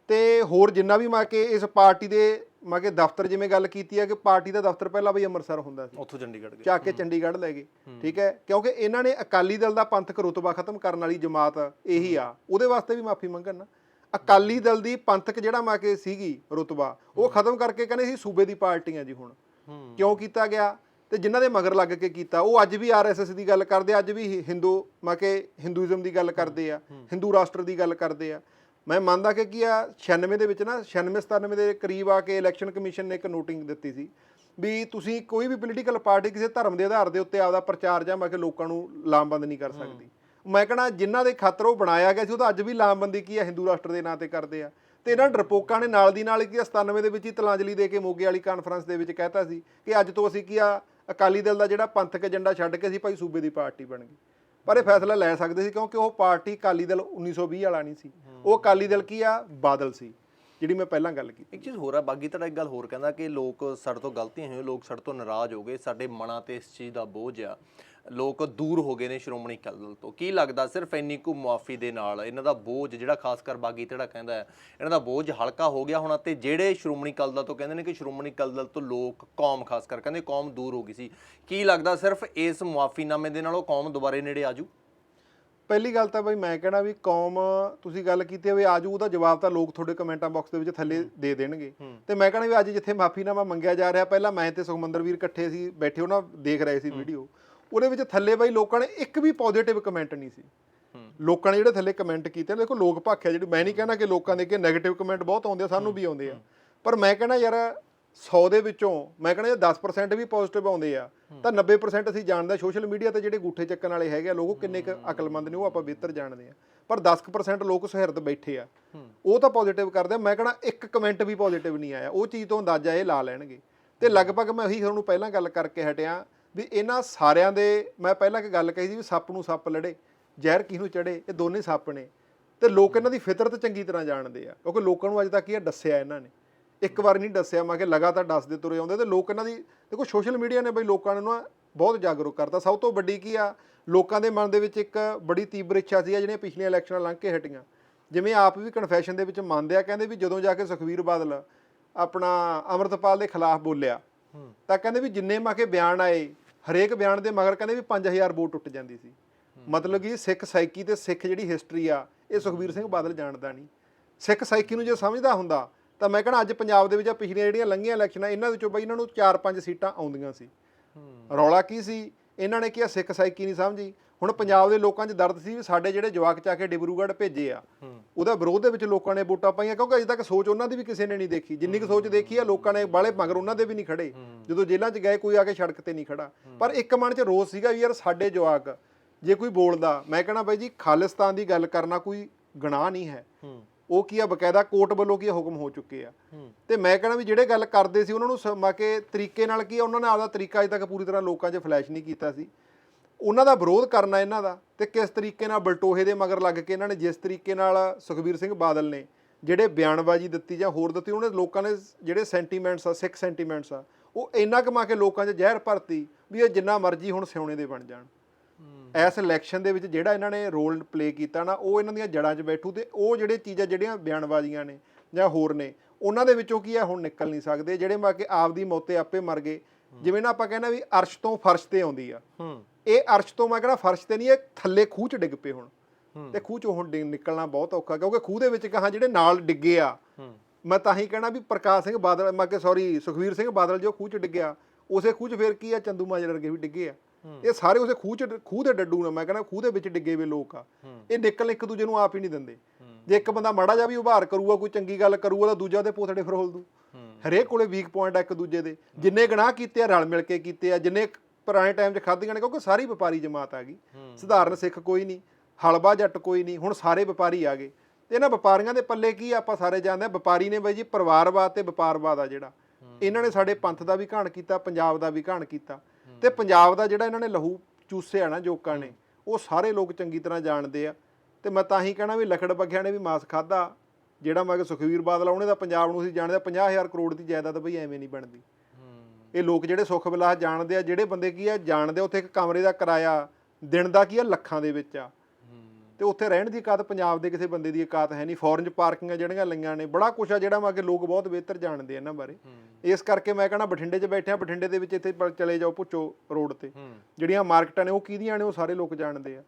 ਤੇ ਹੋਰ ਜਿੰਨਾ ਵੀ ਮੈਂ ਕਿ ਇਸ ਪਾਰਟੀ ਦੇ ਮੈਂ ਕਿ ਦਫ਼ਤਰ ਜਿਵੇਂ ਗੱਲ ਕੀਤੀ ਹੈ ਕਿ ਪਾਰਟੀ ਦਾ ਦਫ਼ਤਰ ਪਹਿਲਾਂ ਬਈ ਅੰਮ੍ਰਿਤਸਰ ਹੁੰਦਾ ਸੀ। ਉੱਥੋਂ ਚੰਡੀਗੜ੍ਹ ਗਏ। ਚੱਕ ਕੇ ਚੰਡੀਗੜ੍ਹ ਲੈ ਗਏ ਠੀਕ ਹੈ? ਕਿਉਂਕਿ ਇਹਨਾਂ ਨੇ ਅਕਾਲੀ ਦਲ ਦਾ ਪੰਥਕ ਰੁਤਬਾ ਖਤਮ ਕਰਨ ਵਾਲੀ ਜਮਾਤ ਇਹੀ ਆ। ਉਹਦੇ ਵਾਸਤੇ ਵੀ ਮਾਫੀ ਮੰਗਣ ਨਾ। ਅਕਾਲੀ ਦਲ ਦੀ ਪੰਥਕ ਜਿਹੜਾ ਮਾ ਕੇ ਸੀਗੀ ਰੁਤਬਾ ਉਹ ਖਤਮ ਕਰਕੇ ਕਹਿੰਦੇ ਸੀ ਸੂਬੇ ਦੀ ਪਾਰਟੀਆਂ ਜੀ ਹੁਣ। ਕਿਉਂ ਕੀਤਾ ਗਿਆ? ਤੇ ਜਿਨ੍ਹਾਂ ਦੇ ਮਗਰ ਲੱਗ ਕੇ ਕੀਤਾ। ਉਹ ਅੱਜ ਵੀ ਆਰਐਸਐਸ ਦੀ ਗੱਲ ਕਰਦੇ ਅੱਜ ਵੀ ਹਿੰਦੂ ਮਾ ਕੇ ਹਿੰਦੂਇਜ਼ਮ ਦੀ ਗੱਲ ਕਰਦੇ ਆ ਹਿੰਦੂ ਰਾਸ਼ਟਰ ਦੀ ਗੱਲ ਕਰਦੇ ਆ। ਮੈਂ ਮੰਨਦਾ ਕਿ ਕੀ ਆ 96 ਦੇ ਵਿੱਚ ਨਾ 96 97 ਦੇ ਕਰੀਬ ਆ ਕੇ ਇਲੈਕਸ਼ਨ ਕਮਿਸ਼ਨ ਨੇ ਇੱਕ ਨੋਟਿੰਗ ਦਿੱਤੀ ਸੀ ਵੀ ਤੁਸੀਂ ਕੋਈ ਵੀ ਪੋਲੀਟੀਕਲ ਪਾਰਟੀ ਕਿਸੇ ਧਰਮ ਦੇ ਆਧਾਰ ਦੇ ਉੱਤੇ ਆਪਦਾ ਪ੍ਰਚਾਰ ਜਾਂ ਮੈਂ ਕਿ ਲੋਕਾਂ ਨੂੰ ਲਾਮਬੰਦ ਨਹੀਂ ਕਰ ਸਕਦੀ। ਮੈਂ ਕਹਣਾ ਜਿਨ੍ਹਾਂ ਦੇ ਖਾਤਰ ਉਹ ਬਣਾਇਆ ਗਿਆ ਸੀ ਉਹ ਤਾਂ ਅੱਜ ਵੀ ਲਾਮਬੰਦੀ ਕੀ ਆ ਹਿੰਦੂ ਰਾਸ਼ਟਰ ਦੇ ਨਾਂ ਤੇ ਕਰਦੇ ਆ। ਤੇ ਇਹਨਾਂ ਡਰਪੋਕਾਂ ਨੇ ਨਾਲ ਦੀ ਨਾਲ ਕੀ ਆ 97 ਦੇ ਵਿੱਚ ਹੀ ਤਲਾਂਜਲੀ ਦੇ ਕੇ ਮੋਗੇ ਵਾਲੀ ਕਾਨਫਰੰਸ ਦੇ ਵਿੱਚ ਕਹਿਤਾ ਸੀ ਕਿ ਅੱਜ ਤੋਂ ਅਸੀਂ ਕੀ ਆ ਅਕਾਲੀ ਦਲ ਦਾ ਜਿਹੜਾ ਪੰਥਕ ਏਜੰਡਾ ਛੱਡ ਕੇ ਅਸੀਂ ਭਾਈ ਸੂਬੇ ਦੀ ਪਾਰਟੀ ਬਣ ਗਈ ਪਰ ਇਹ ਫੈਸਲਾ ਲੈ ਸਕਦੇ ਸੀ ਕਿਉਂਕਿ ਉਹ ਪਾਰਟੀ ਅਕਾਲੀ ਦਲ 1920 ਵਾਲਾ ਨਹੀਂ ਸੀ। ਉਹ ਅਕਾਲੀ ਦਲ ਕੀ ਆ? ਬਾਦਲ ਸੀ, ਜਿਹੜੀ ਮੈਂ ਪਹਿਲਾਂ ਗੱਲ ਕੀਤੀ। ਇੱਕ ਚੀਜ਼ ਹੋਰ ਆ, ਬਾਗੀ ਤੁਹਾਡਾ ਇੱਕ ਗੱਲ ਹੋਰ ਕਹਿੰਦਾ ਕਿ ਲੋਕ ਸਾਡੇ ਤੋਂ ਗਲਤੀਆਂ ਹੋਈਆਂ, ਲੋਕ ਸਾਡੇ ਤੋਂ ਨਾਰਾਜ਼ ਹੋ ਗਏ, ਸਾਡੇ ਮਨਾਂ ਤੇ ਇਸ ਚੀਜ਼ ਦਾ ਬੋਝ ਆ। ਲੋਕ ਦੂਰ ਹੋ ਗਏ ਨੇ ਸ਼੍ਰੋਮਣੀ ਅਕਾਲੀ ਦਲ ਤੋਂ। ਕੀ ਲੱਗਦਾ ਸਿਰਫ ਇੰਨੀ ਕੁ ਮੁਆਫੀ ਦੇ ਨਾਲ ਇਹਨਾਂ ਦਾ ਬੋਝ ਜਿਹੜਾ ਖਾਸ ਕਰ ਬਾਗੀ ਜਿਹੜਾ ਕਹਿੰਦਾ ਹੈ ਇਹਨਾਂ ਦਾ ਬੋਝ ਹਲਕਾ ਹੋ ਗਿਆ ਹੋਣਾ ਤੇ ਜਿਹੜੇ ਸ਼੍ਰੋਮਣੀ ਅਕਾਲੀ ਦਲ ਤੋਂ ਕਹਿੰਦੇ ਨੇ ਕਿ ਸ਼੍ਰੋਮਣੀ ਅਕਾਲੀ ਦਲ ਤੋਂ ਲੋਕ ਕੌਮ ਖਾਸ ਕਰ ਕਹਿੰਦੇ ਕੌਮ ਦੂਰ ਹੋ ਗਈ ਸੀ ਕੀ ਲੱਗਦਾ ਸਿਰਫ ਇਸ ਮੁਆਫੀਨਾਮੇ ਦੇ ਨਾਲ ਉਹ ਕੌਮ ਦੁਬਾਰੇ ਨੇੜੇ ਆਜੂ ਪਹਿਲੀ ਗੱਲ ਤਾਂ ਬਈ ਮੈਂ ਕਹਿਣਾ ਵੀ ਕੌਮ ਤੁਸੀਂ ਗੱਲ ਕੀਤੀ ਆ ਵੀ ਆਜੂ ਉਹਦਾ ਜਵਾਬ ਤਾਂ ਲੋਕ ਤੁਹਾਡੇ ਕਮੈਂਟਾਂ ਬਾਕਸ ਦੇ ਵਿੱਚ ਥੱਲੇ ਦੇ ਦੇਣਗੇ। ਤੇ ਮੈਂ ਕਹਿਣਾ ਵੀ ਅੱਜ ਜਿੱਥੇ ਮਾਫੀਨਾਮਾ ਮੰਗਿਆ ਜਾ ਰਿਹਾ ਪਹਿਲਾਂ ਮੈਂ ਤੇ ਸੁਖਮੰਦਰ ਵੀਰ ਇਕੱਠੇ ਸੀ ਬੈਠੇ ਉਹਨਾਂ ਦੇਖ ਰਹੇ ਸੀ ਵੀਡੀਓ। ਉਹਦੇ ਵਿੱਚ ਥੱਲੇ ਬਈ ਲੋਕਾਂ ਨੇ ਇੱਕ ਵੀ ਪੋਜ਼ਿਟਿਵ ਕਮੈਂਟ ਨਹੀਂ ਸੀ। ਲੋਕਾਂ ਨੇ ਜਿਹੜੇ ਥੱਲੇ ਕਮੈਂਟ ਕੀਤੇ ਨੇ ਦੇਖੋ ਲੋਕ ਭਾਖਿਆ ਜਿਹੜੀ ਮੈਂ ਨਹੀਂ ਕਹਿਣਾ ਕਿ ਲੋਕਾਂ ਦੇ ਕਿ 네ਗੇਟਿਵ ਕਮੈਂਟ ਬਹੁਤ ਆਉਂਦੇ ਆ ਸਾਨੂੰ ਵੀ ਆਉਂਦੇ ਆ। ਪਰ ਮੈਂ ਕਹਿਣਾ ਯਾਰ 100 ਦੇ ਵਿੱਚੋਂ ਮੈਂ ਕਹਿਣਾ ਜੇ 10% ਵੀ ਪੋਜ਼ਿਟਿਵ ਆਉਂਦੇ ਆ। ਤਾਂ 90% ਅਸੀਂ ਜਾਣਦੇ ਸੋਸ਼ਲ ਮੀਡੀਆ ਤੇ ਜਿਹੜੇ ਗੂਠੇ ਚੱਕਣ ਵਾਲੇ ਹੈਗੇ ਆ ਲੋਕ ਕਿੰਨੇ ਕੁ ਅਕਲਮੰਦ ਨੇ ਉਹ ਆਪਾਂ ਬਿਹਤਰ ਜਾਣਦੇ ਆ। ਪਰ 10% ਲੋਕ ਸੁਹਿਰਦ ਬੈਠੇ ਆ। ਉਹ ਤਾਂ ਪੋਜ਼ਿਟਿਵ ਕਰਦੇ ਆ। ਮੈਂ ਕਹਿਣਾ ਇੱਕ ਕਮੈਂਟ ਵੀ ਪੋਜ਼ਿਟਿਵ ਨਹੀਂ ਆਇਆ। ਉਹ ਚੀਜ਼ ਤੋਂ ਅੰਦਾਜ਼ਾ ਇਹ ਲਾ ਲੈਣਗੇ। ਤੇ ਲਗਭਗ ਮੈਂ ਉਹੀ ਤੁਹਾਨੂੰ ਪਹਿਲਾਂ ਗੱਲ ਕਰਕੇ ਹਟਿਆ। ਵੀ ਇਹਨਾਂ ਸਾਰਿਆਂ ਦੇ, ਮੈਂ ਪਹਿਲਾਂ ਇੱਕ ਗੱਲ ਕਹੀ ਸੀ ਵੀ ਸੱਪ ਨੂੰ ਸੱਪ ਲੜੇ, ਜ਼ਹਿਰ ਕਿਹਨੂੰ ਚੜੇ ਇਹ ਦੋਨੇ ਸੱਪ ਨੇ। ਤੇ ਲੋਕ ਇਹਨਾਂ ਦੀ ਫਿਤਰਤ ਚੰਗੀ ਤਰ੍ਹਾਂ ਜਾਣਦੇ ਆ, ਕਿਉਂਕਿ ਲੋਕਾਂ ਨੂੰ ਅੱਜ ਤੱਕ ਇਹ ਦੱਸਿਆ ਇਹਨਾਂ ਨੇ। ਇੱਕ ਵਾਰ ਨਹੀਂ ਦੱਸਿਆ, ਮੈਂ ਕਿ ਲਗਾਤਾਰ ਦੱਸਦੇ ਤੁਰੇ ਆਉਂਦੇ ਤੇ ਲੋਕ ਇਹਨਾਂ ਦੀ, ਦੇਖੋ ਸੋਸ਼ਲ ਮੀਡੀਆ ਨੇ ਬਈ ਲੋਕਾਂ ਨੂੰ ਨਾ ਬਹੁਤ ਜਾਗਰੂਕ ਕਰਤਾ। ਸਭ ਤੋਂ ਵੱਡੀ ਕੀ ਆ, ਲੋਕਾਂ ਦੇ ਮਨ ਦੇ ਵਿੱਚ ਇੱਕ ਬੜੀ ਤੀਬਰ ਇੱਛਾ ਸੀ ਜਿਹੜੀਆਂ ਪਿਛਲੀਆਂ ਇਲੈਕਸ਼ਨਾਂ ਲੰਘ ਕੇ ਹਟੀਆਂ। ਜਿਵੇਂ ਆਪ ਵੀ ਕਨਫੈਸ਼ਨ ਦੇ ਵਿੱਚ ਮੰਨਦੇ ਆ, ਕਹਿੰਦੇ ਵੀ ਜਦੋਂ ਜਾ ਕੇ ਸੁਖਵੀਰ ਬਾਦਲ ਆਪਣਾ ਅਮਰਤਪਾਲ ਦੇ ਖਿਲਾਫ ਬੋਲਿਆ ਤਾਂ ਕਹਿੰਦੇ ਵੀ ਜਿੰਨੇ ਮਾ ਕੇ ਬਿਆਨ ਆਏ ਹਰੇਕ ਬਿਆਨ ਦੇ ਮਗਰ ਕਹਿੰਦੇ ਵੀ 5000 ਵੋਟ ਟੁੱਟ ਜਾਂਦੀ ਸੀ। ਮਤਲਬ ਕਿ ਸਿੱਖ ਸਾਈਕੀ ਤੇ ਸਿੱਖ ਜਿਹੜੀ ਹਿਸਟਰੀ ਆ ਇਹ ਸੁਖਵੀਰ ਸਿੰਘ ਬਾਦਲ ਜਾਣਦਾ ਨਹੀਂ। ਸਿੱਖ ਸਾਈਕੀ ਨੂੰ ਜੇ ਸਮਝਦਾ ਹੁੰਦਾ ਤਾਂ ਮੈਂ ਕਹਿੰਦਾ ਅੱਜ ਪੰਜਾਬ ਦੇ ਵਿੱਚ ਆ ਪਿਛਲੀਆਂ ਜਿਹੜੀਆਂ ਲੰਘੀਆਂ ਇਲੈਕਸ਼ਨਾਂ ਇਹਨਾਂ ਵਿੱਚੋਂ ਬਈ ਇਹਨਾਂ ਨੂੰ 4-5 ਸੀਟਾਂ ਆਉਂਦੀਆਂ ਸੀ। ਰੌਲਾ ਕੀ ਸੀ? ਇਹਨਾਂ ਨੇ ਕਿਹਾ ਸਿੱਖ ਸਾਈਕੀ ਨਹੀਂ ਸਮਝੀ। ਹੁਣ ਪੰਜਾਬ ਦੇ ਲੋਕਾਂ 'ਚ ਦਰਦ ਸੀ ਵੀ ਸਾਡੇ ਜਿਹੜੇ ਜਵਾਕ ਚਾ ਕੇ ਡਿਬਰੂਗੜ੍ਹ ਭੇਜੇ ਆ ਉਹਦਾ ਵਿਰੋਧ ਦੇ ਵਿੱਚ ਲੋਕਾਂ ਨੇ ਵੋਟਾਂ ਪਾਈਆਂ ਕਿਉਂਕਿ ਅਜੇ ਤੱਕ ਸੋਚ ਉਹਨਾਂ ਦੀ ਵੀ ਕਿਸੇ ਨੇ ਨਹੀਂ ਦੇਖੀ। ਜਿੰਨੀ ਕੁ ਸੋਚ ਦੇਖੀ ਆ ਲੋਕਾਂ ਨੇ ਬਾਲੇ ਮਗਰ ਉਹਨਾਂ ਦੇ ਵੀ ਨਹੀਂ ਖੜੇ। ਜਦੋਂ ਜੇਲ੍ਹਾਂ 'ਚ ਗਏ ਕੋਈ ਆ ਕੇ ਸੜਕ ਤੇ ਨਹੀਂ ਖੜਾ। ਪਰ ਇੱਕ ਮਨ 'ਚ ਰੋਸ ਸੀਗਾ ਵੀ ਯਾਰ ਸਾਡੇ ਜਵਾਕ ਜੇ ਕੋਈ ਬੋਲਦਾ ਮੈਂ ਕਹਣਾ ਬਾਈ ਜੀ ਖਾਲਿਸਤਾਨ ਦੀ ਗੱਲ ਕਰਨਾ ਕੋਈ ਗੁਨਾਹ ਨਹੀਂ ਹੈ। ਉਹ ਕੀ ਆ ਬਕਾਇਦਾ ਕੋਰਟ ਵੱਲੋਂ ਕੀ ਹੁਕਮ ਹੋ ਚੁੱਕੇ ਆ। ਤੇ ਮੈਂ ਕਹਣਾ ਵੀ ਜਿਹੜੇ ਗੱਲ ਕਰਦੇ ਸੀ ਉਹਨਾਂ ਨੂੰ ਸਮਾ ਕੇ ਤਰੀਕੇ ਨਾਲ ਕੀ ਉਹਨਾਂ ਨੇ ਆਪਦਾ ਤਰੀਕਾ ਅਜੇ ਤੱਕ ਪੂਰੀ ਤਰ੍ਹਾਂ ਲੋਕਾਂ 'ਚ ਫਲੈਸ਼ ਨਹੀਂ ਕੀਤਾ ਸੀ। ਉਹਨਾਂ ਦਾ ਵਿਰੋਧ ਕਰਨਾ ਇਹਨਾਂ ਦਾ ਤੇ ਕਿਸ ਤਰੀਕੇ ਨਾਲ ਬਲਟੋਹੇ ਦੇ ਮਗਰ ਲੱਗ ਕੇ ਇਹਨਾਂ ਨੇ ਜਿਸ ਤਰੀਕੇ ਨਾਲ ਸੁਖਬੀਰ ਸਿੰਘ ਬਾਦਲ ਨੇ ਜਿਹੜੇ ਬਿਆਨਬਾਜ਼ੀ ਦਿੱਤੀ ਜਾਂ ਹੋਰ ਦਿੱਤੀ ਉਹਨੇ ਲੋਕਾਂ ਨੇ ਜਿਹੜੇ ਸੈਂਟੀਮੈਂਟਸ ਆ ਸਿੱਖ ਸੈਂਟੀਮੈਂਟਸ ਆ ਉਹ ਇੰਨਾ ਕਮਾ ਕੇ ਲੋਕਾਂ 'ਚ ਜ਼ਹਿਰ ਭਰਤੀ ਵੀ ਇਹ ਜਿੰਨਾ ਮਰਜ਼ੀ ਹੁਣ ਸਿਉਣੇ ਦੇ ਬਣ ਜਾਣ। ਇਸ ਇਲੈਕਸ਼ਨ ਦੇ ਵਿੱਚ ਜਿਹੜਾ ਇਹਨਾਂ ਨੇ ਰੋਲ ਪਲੇ ਕੀਤਾ ਨਾ ਉਹ ਇਹਨਾਂ ਦੀਆਂ ਜੜਾਂ 'ਚ ਬੈਠੂ ਤੇ ਉਹ ਜਿਹੜੇ ਚੀਜ਼ਾਂ ਜਿਹੜੀਆਂ ਬਿਆਨਬਾਜ਼ੀਆਂ ਨੇ ਜਾਂ ਹੋਰ ਨੇ ਉਹਨਾਂ ਦੇ ਵਿੱਚੋਂ ਕੀ ਆ ਹੁਣ ਨਿਕਲ ਨਹੀਂ ਸਕਦੇ ਜਿਹੜੇ ਮਾ ਕੇ ਆਪਦੀ ਮੌਤੇ ਆਪੇ ਮਰ ਗਏ। ਜਿਵੇਂ ਨਾ ਆਪਾਂ ਕਹਿੰਦਾ ਵੀ ਅਰਸ਼ ਤੋਂ ਫਰਸ਼ ਤੇ ਆਉਂਦੀ ਆ। ਇਹ ਅਰਸ਼ ਤੋਂ ਮੈਂ ਕਹਿੰਦਾ ਫਰਸ਼ ਤੇ ਨਹੀਂ ਇਹ ਥੱਲੇ ਖੂਹ 'ਚ ਡਿੱਗ ਪਏ ਹੁਣ। ਤੇ ਖੂਹ 'ਚੋਂ ਹੁਣ ਨਿਕਲਣਾ ਬਹੁਤ ਔਖਾ ਕਿਉਂਕਿ ਖੂਹ ਦੇ ਵਿੱਚ ਕਹਾਂ ਜਿਹੜੇ ਨਾਲ ਡਿੱਗੇ ਆ। ਮੈਂ ਤਾਂ ਹੀ ਕਹਿਣਾ ਵੀ ਪ੍ਰਕਾਸ਼ ਸਿੰਘ ਬਾਦਲ ਮੈਂ ਕਿ ਸੌਰੀ ਸੁਖਵੀਰ ਸਿੰਘ ਬਾਦਲ ਜੋ ਖੂਹ 'ਚ ਡਿੱਗਿਆ ਉਸੇ ਖੂਹ 'ਚ ਫੇਰ ਕੀ ਆ? ਚੰਦੂ ਮਾਜਰ ਵਰਗੇ ਵੀ ਡਿੱਗੇ ਆ। ਇਹ ਸਾਰੇ ਉਸੇ ਖੂਹ 'ਚ ਖੂਹ ਦੇ ਡੱਡੂ ਨੇ ਮੈਂ ਕਹਿੰਦਾ ਖੂਹ ਦੇ ਵਿੱਚ ਡਿੱਗੇ ਵੇ ਲੋਕ ਆ। ਇਹ ਨਿਕਲ ਇੱਕ ਦੂਜੇ ਨੂੰ ਆਪ ਹੀ ਨਹੀਂ ਦਿੰਦੇ। ਜੇ ਇੱਕ ਬੰਦਾ ਮਾੜਾ ਜਿਹਾ ਵੀ ਉਭਾਰ ਕਰੂਗਾ ਕੋਈ ਚੰਗੀ ਗੱਲ ਕਰੂਗਾ ਤਾਂ ਦੂਜਾ ਉਹਦੇ ਪੋਥੜੇ ਫਰੋਲ ਦੂ ਹਰੇਕ ਕੋਲੇ ਵੀਕ ਪੁਆਇੰਟ ਆ ਇੱਕ ਦੂਜੇ ਦੇ। ਜਿੰਨੇ ਗੁਨਾਹ ਕੀਤੇ ਆ ਰਲ ਮਿਲ ਕੇ ਕੀਤੇ ਆ ਜਿੰਨੇ ਪੁਰਾਣੇ ਟਾਈਮ 'ਚ ਖਾਧੀਆਂ ਨੇ ਕਿਉਂਕਿ ਸਾਰੀ ਵਪਾਰੀ ਜਮਾਤ ਆ ਗਈ। ਸਧਾਰਨ ਸਿੱਖ ਕੋਈ ਨਹੀਂ ਹਲਵਾ ਜੱਟ ਕੋਈ ਨਹੀਂ ਹੁਣ ਸਾਰੇ ਵਪਾਰੀ ਆ ਗਏ। ਤੇ ਇਹਨਾਂ ਵਪਾਰੀਆਂ ਦੇ ਪੱਲੇ ਕੀ ਆਪਾਂ ਸਾਰੇ ਜਾਣਦੇ ਆ ਵਪਾਰੀ ਨੇ ਬਾਈ ਜੀ ਪਰਿਵਾਰਵਾਦ ਤੇ ਵਪਾਰਵਾਦ ਆ ਜਿਹੜਾ। ਇਹਨਾਂ ਨੇ ਸਾਡੇ ਪੰਥ ਦਾ ਵੀ ਘਾਣ ਕੀਤਾ ਪੰਜਾਬ ਦਾ ਵੀ ਘਾਣ ਕੀਤਾ। ਤੇ ਪੰਜਾਬ ਦਾ ਜਿਹੜਾ ਇਹਨਾਂ ਨੇ ਲਹੂ ਚੂਸਿਆ ਨਾ ਜੋਕਾਂ ਨੇ ਉਹ ਸਾਰੇ ਲੋਕ ਚੰਗੀ ਤਰ੍ਹਾਂ ਜਾਣਦੇ ਆ। ਤੇ ਮੈਂ ਤਾਂ ਹੀ ਕਹਿਣਾ ਵੀ ਲਖੜ ਬੱਗਿਆਂ ਨੇ ਵੀ ਮਾਸ ਖਾਦਾ ਜਿਹੜਾ ਮੈਂ ਕਿ ਸੁਖਵੀਰ ਬਾਦਲ ਉਹਨੇ ਤਾਂ ਪੰਜਾਬ ਨੂੰ ਅਸੀਂ ਜਾਣਦੇ ਆ 50000 ਕਰੋੜ ਦੀ ਜਾਇਦਾਦ ਬਈ ਐਵੇਂ ਨਹੀਂ ਬਣਦੀ। ਇਹ ਲੋਕ ਜਿਹੜੇ ਸੁੱਖ ਵਿਲਾਸ ਜਾਣਦੇ ਆ ਜਿਹੜੇ ਬੰਦੇ ਕੀ ਆ ਜਾਣਦੇ ਉੱਥੇ ਇੱਕ ਕਮਰੇ ਦਾ ਕਿਰਾਇਆ ਦਿਨ ਦਾ ਕੀ ਆ ਲੱਖਾਂ ਦੇ ਵਿੱਚ ਆ। ਤੇ ਉੱਥੇ ਰਹਿਣ ਦੀ ਇਕਾਤ ਪੰਜਾਬ ਦੇ ਕਿਸੇ ਬੰਦੇ ਦੀ ਇਕਾਤ ਹੈ ਨਹੀਂ ਫੋਰਨ ਚ ਪਾਰਕਿੰਗਾਂ ਜਿਹੜੀਆਂ ਲਈਆਂ ਨੇ ਬੜਾ ਕੁਛ ਆ ਜਿਹੜਾ ਮੈਂ ਕਿ ਲੋਕ ਬਹੁਤ ਬਿਹਤਰ ਜਾਣਦੇ ਆ ਇਹਨਾਂ ਬਾਰੇ। ਇਸ ਕਰਕੇ ਮੈਂ ਕਹਿੰਦਾ ਬਠਿੰਡੇ 'ਚ ਬੈਠੇ ਆ ਬਠਿੰਡੇ ਦੇ ਵਿੱਚ ਇੱਥੇ ਚਲੇ ਜਾਓ ਪੁੱਛੋ ਰੋਡ ਤੇ। ਜਿਹੜੀਆਂ ਮਾਰਕੀਟਾਂ ਨੇ ਉਹ ਕਿਹਦੀਆਂ ਨੇ ਉਹ ਸਾਰੇ ਲੋਕ ਜਾਣਦੇ ਆ।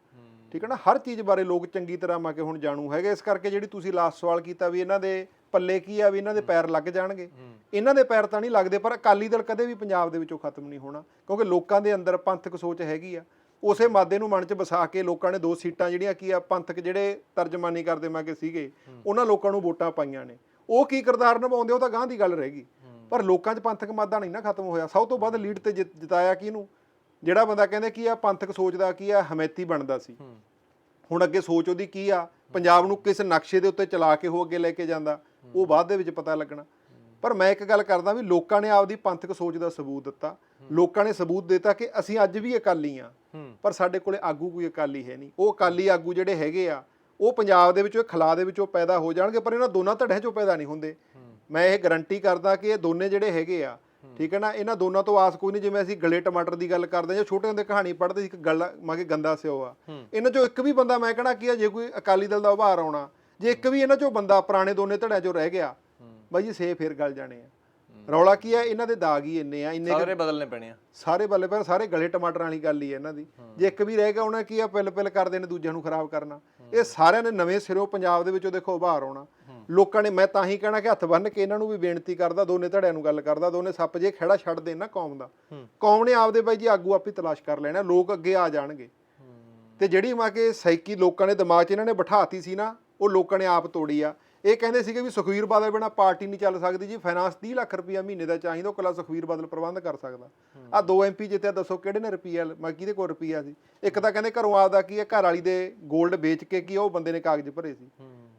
ਠੀਕ ਹੈ ਨਾ? ਹਰ ਚੀਜ਼ ਬਾਰੇ ਲੋਕ ਚੰਗੀ ਤਰ੍ਹਾਂ ਮੈਂ ਕਿ ਹੁਣ ਜਾਣੂ ਹੈਗੇ ਇਸ ਕਰਕੇ ਜਿਹੜੀ ਤੁਸੀਂ ਲਾਸਟ ਸਵਾਲ ਕੀਤਾ ਵੀ ਇਹਨਾਂ ਦੇ ਪੱਲੇ ਕੀ ਆ ਵੀ ਇਹਨਾਂ ਦੇ ਪੈਰ ਲੱਗ ਜਾਣਗੇ? ਇਹਨਾਂ ਦੇ ਪੈਰ ਤਾਂ ਨਹੀਂ ਲੱਗਦੇ, ਪਰ ਅਕਾਲੀ ਦਲ ਕਦੇ ਵੀ ਪੰਜਾਬ ਦੇ ਵਿੱਚੋਂ ਖਤਮ ਨਹੀਂ ਹੋਣਾ, ਕਿਉਂਕਿ ਲੋਕਾਂ ਦੇ ਅੰਦਰ ਪੰਥਕ ਸੋਚ ਹੈਗੀ ਆ। ਉਸੇ ਮਾਦੇ ਨੂੰ ਮਨ 'ਚ ਵਸਾ ਕੇ ਲੋਕਾਂ ਨੇ ਦੋ ਸੀਟਾਂ ਜਿਹੜੀਆਂ ਕੀ ਆ, ਪੰਥਕ ਜਿਹੜੇ ਤਰਜਮਾਨੀ ਕਰਦੇ ਮੈਂ ਸੀਗੇ, ਉਹਨਾਂ ਲੋਕਾਂ ਨੂੰ ਵੋਟਾਂ ਪਾਈਆਂ ਨੇ। ਉਹ ਕੀ ਕਿਰਦਾਰ ਨਿਭਾਉਂਦੇ, ਉਹ ਤਾਂ ਗਾਂ ਦੀ ਗੱਲ ਰਹਿ ਗਈ। ਪਰ ਲੋਕਾਂ 'ਚ ਪੰਥਕ ਮਾਦਾ ਨਹੀਂ ਨਾ ਖਤਮ ਹੋਇਆ। ਸਭ ਤੋਂ ਵੱਧ ਲੀਡ ਤੇ ਜਿੱਤ- ਜਿਤਾਇਆ ਕਿਹਨੂੰ? ਜਿਹੜਾ ਬੰਦਾ ਕਹਿੰਦੇ ਕੀ ਆ, ਪੰਥਕ ਸੋਚਦਾ ਕੀ ਆ, ਹਮੈਤੀ ਬਣਦਾ ਸੀ। ਹੁਣ ਅੱਗੇ ਸੋਚ ਉਹਦੀ ਕੀ ਆ? ਪੰਜਾਬ ਨੂੰ ਕਿਸ ਨਕਸ਼ੇ ਦੇ ਉੱਤੇ ਚਲਾ ਕੇ ਉਹ ਅੱਗੇ ਲੈ ਕੇ ਜਾਂਦਾ? ਉਹ ਬਾਅਦ ਦੇ ਵਿੱਚ ਪਤਾ ਲੱਗਣਾ। ਪਰ ਮੈਂ ਇੱਕ ਗੱਲ ਕਰਦਾ ਵੀ ਲੋਕਾਂ ਨੇ ਆਪਦੀ ਪੰਥਕ ਸੋਚ ਦਾ ਸਬੂਤ ਦਿੱਤਾ। ਲੋਕਾਂ ਨੇ ਸਬੂਤ ਦਿੱਤਾ ਕਿ ਅਸੀਂ ਅੱਜ ਵੀ ਅਕਾਲੀ ਆ ਪਰ ਸਾਡੇ ਕੋਲੇ ਆਗੂ ਕੋਈ ਅਕਾਲੀ ਹੈ ਨਹੀਂ। ਉਹ ਅਕਾਲੀ ਆਗੂ ਜਿਹੜੇ ਹੈਗੇ ਆ ਉਹ ਪੰਜਾਬ ਦੇ ਵਿੱਚੋਂ ਖਲਾ ਦੇ ਵਿੱਚੋਂ ਪੈਦਾ ਹੋ ਜਾਣਗੇ ਪਰ ਇਹਨਾਂ ਦੋਨਾਂ ਧੜਿਆਂ ਚੋਂ ਪੈਦਾ ਨਹੀਂ ਹੁੰਦੇ। ਮੈਂ ਇਹ ਗਾਰੰਟੀ ਕਰਦਾ ਕਿ ਇਹ ਦੋਨੇ ਜਿਹੜੇ ਹੈਗੇ ਆ ਠੀਕ ਹੈ ਨਾ ਇਹਨਾਂ ਦੋਨਾਂ ਤੋਂ ਆਸ ਕੋਈ ਨਹੀਂ ਜਿਵੇਂ ਅਸੀਂ ਗਲੇ ਟਮਾਟਰ ਦੀ ਗੱਲ ਕਰਦੇ ਜਾਂ ਛੋਟੇ ਹੁੰਦੇ ਕਹਾਣੀ ਪੜ੍ਹਦੇ ਸੀ ਇੱਕ ਗੱਲ ਮਾਗੇ ਗੰਦਾ ਸਿਓ ਆ। ਇਹਨਾਂ ਚੋਂ ਇੱਕ ਵੀ ਬੰਦਾ ਮੈਂ ਕਹਣਾ ਕੀ ਜੇ ਕੋਈ ਅਕਾਲੀ ਦਲ ਦਾ ਉਭਾਰ ਆਉਣਾ ਜੇ ਇੱਕ ਵੀ ਇਹਨਾਂ ਚੋਂ ਬੰਦਾ ਪੁਰਾਣੇ ਦੋਨੇ ਧੜਿਆਂ ਚੋਂ ਰਹਿ ਗਿਆ ਬਾਈ ਜੀ ਸੇ ਫੇਰ ਗਲ ਜਾਣੇ ਆ। ਰੌਲਾ ਕੀ ਆ ਇਹਨਾਂ ਦੇ ਦਾਗ ਹੀ ਇੰਨੇ ਆ ਇੰਨੇ ਸਾਰੇ ਬਦਲਨੇ ਪੈਣੇ ਆ। ਸਾਰੇ ਬੱਲੇ ਪਰ ਸਾਰੇ ਗਲੇ ਟਮਾਟਰਾਂ ਵਾਲੀ ਗੱਲ ਹੀ ਹੈ ਇਹਨਾਂ ਦੀ। ਜੇ ਇੱਕ ਵੀ ਰਹਿ ਗਿਆ ਉਹਨਾਂ ਕੀ ਆ ਪਿਲ ਪਿਲ ਕਰਦੇ ਨੇ ਦੂਜਿਆਂ ਨੂੰ ਖਰਾਬ ਕਰਨਾ। ਇਹ ਸਾਰਿਆਂ ਨੇ ਨਵੇਂ ਸਿਰੋਂ ਪੰਜਾਬ ਦੇ ਵਿੱਚੋਂ ਦੇਖੋ ਉਭਾਰ ਆਉਣਾ। ਲੋਕਾਂ ਨੇ ਮੈਂ ਤਾਂ ਹੀ ਕਹਿਣਾ ਕਿ ਹੱਥ ਬੰਨ ਕੇ ਇਹਨਾਂ ਨੂੰ ਵੀ ਬੇਨਤੀ ਕਰਦਾ ਦੋਨੇ ਧੜਿਆਂ ਨੂੰ ਗੱਲ ਕਰਦਾ ਦੋਨੇ ਸੱਪ ਜੇ ਖੜਾ ਛੱਡ ਦੇਣ ਨਾ ਕੌਮ ਦਾ। ਕੌਮ ਨੇ ਆਪਦੇ ਬਾਈ ਜੀ ਆਗੂ ਆਪੇ ਤਲਾਸ਼ ਕਰ ਲੈਣਾ ਲੋਕ ਅੱਗੇ ਆ ਜਾਣਗੇ। ਤੇ ਜਿਹੜੀ ਮਾ ਕੇ ਸਾਈਕੀ ਲੋਕਾਂ ਨੇ ਦਿਮਾਗ 'ਚ ਇਹਨਾਂ ਨੇ ਬਿਠਾਤੀ ਸੀ ਨਾ ਉਹ ਲੋਕਾਂ ਨੇ ਆਪ ਤੋੜੀ ਆ। ਇਹ ਕਹਿੰਦੇ ਸੀਗੇ ਵੀ ਸੁਖਵੀਰ ਬਾਦਲ ਬਿਨਾ ਪਾਰਟੀ ਨਹੀਂ ਚੱਲ ਸਕਦੀ ਜੀ ਫਾਈਨਾਂਸ 30 ਲੱਖ ਰੁਪਇਆ ਮਹੀਨੇ ਦਾ ਚਾਹੀਦਾ ਉਹ ਕੱਲਾ ਸੁਖਵੀਰ ਬਾਦਲ ਪ੍ਰਬੰਧ ਕਰ ਸਕਦਾ। ਆ ਦੋ ਐਮਪੀ ਜਿੱਤਿਆ ਦੱਸੋ ਕਿਹੜੇ ਨੇ ਰੁਪਈਆ ਮੈਂ ਕਿਹਦੇ ਕੋਲ ਰੁਪਈਆ ਸੀ? ਇੱਕ ਤਾਂ ਕਹਿੰਦੇ ਘਰੋਂ ਆਪਦਾ ਕੀ ਹੈ ਘਰ ਵਾਲੀ ਦੇ 골ਡ ਵੇਚ ਕੇ ਕੀ ਉਹ ਬੰਦੇ ਨੇ ਕਾਗਜ਼ ਭਰੇ ਸੀ।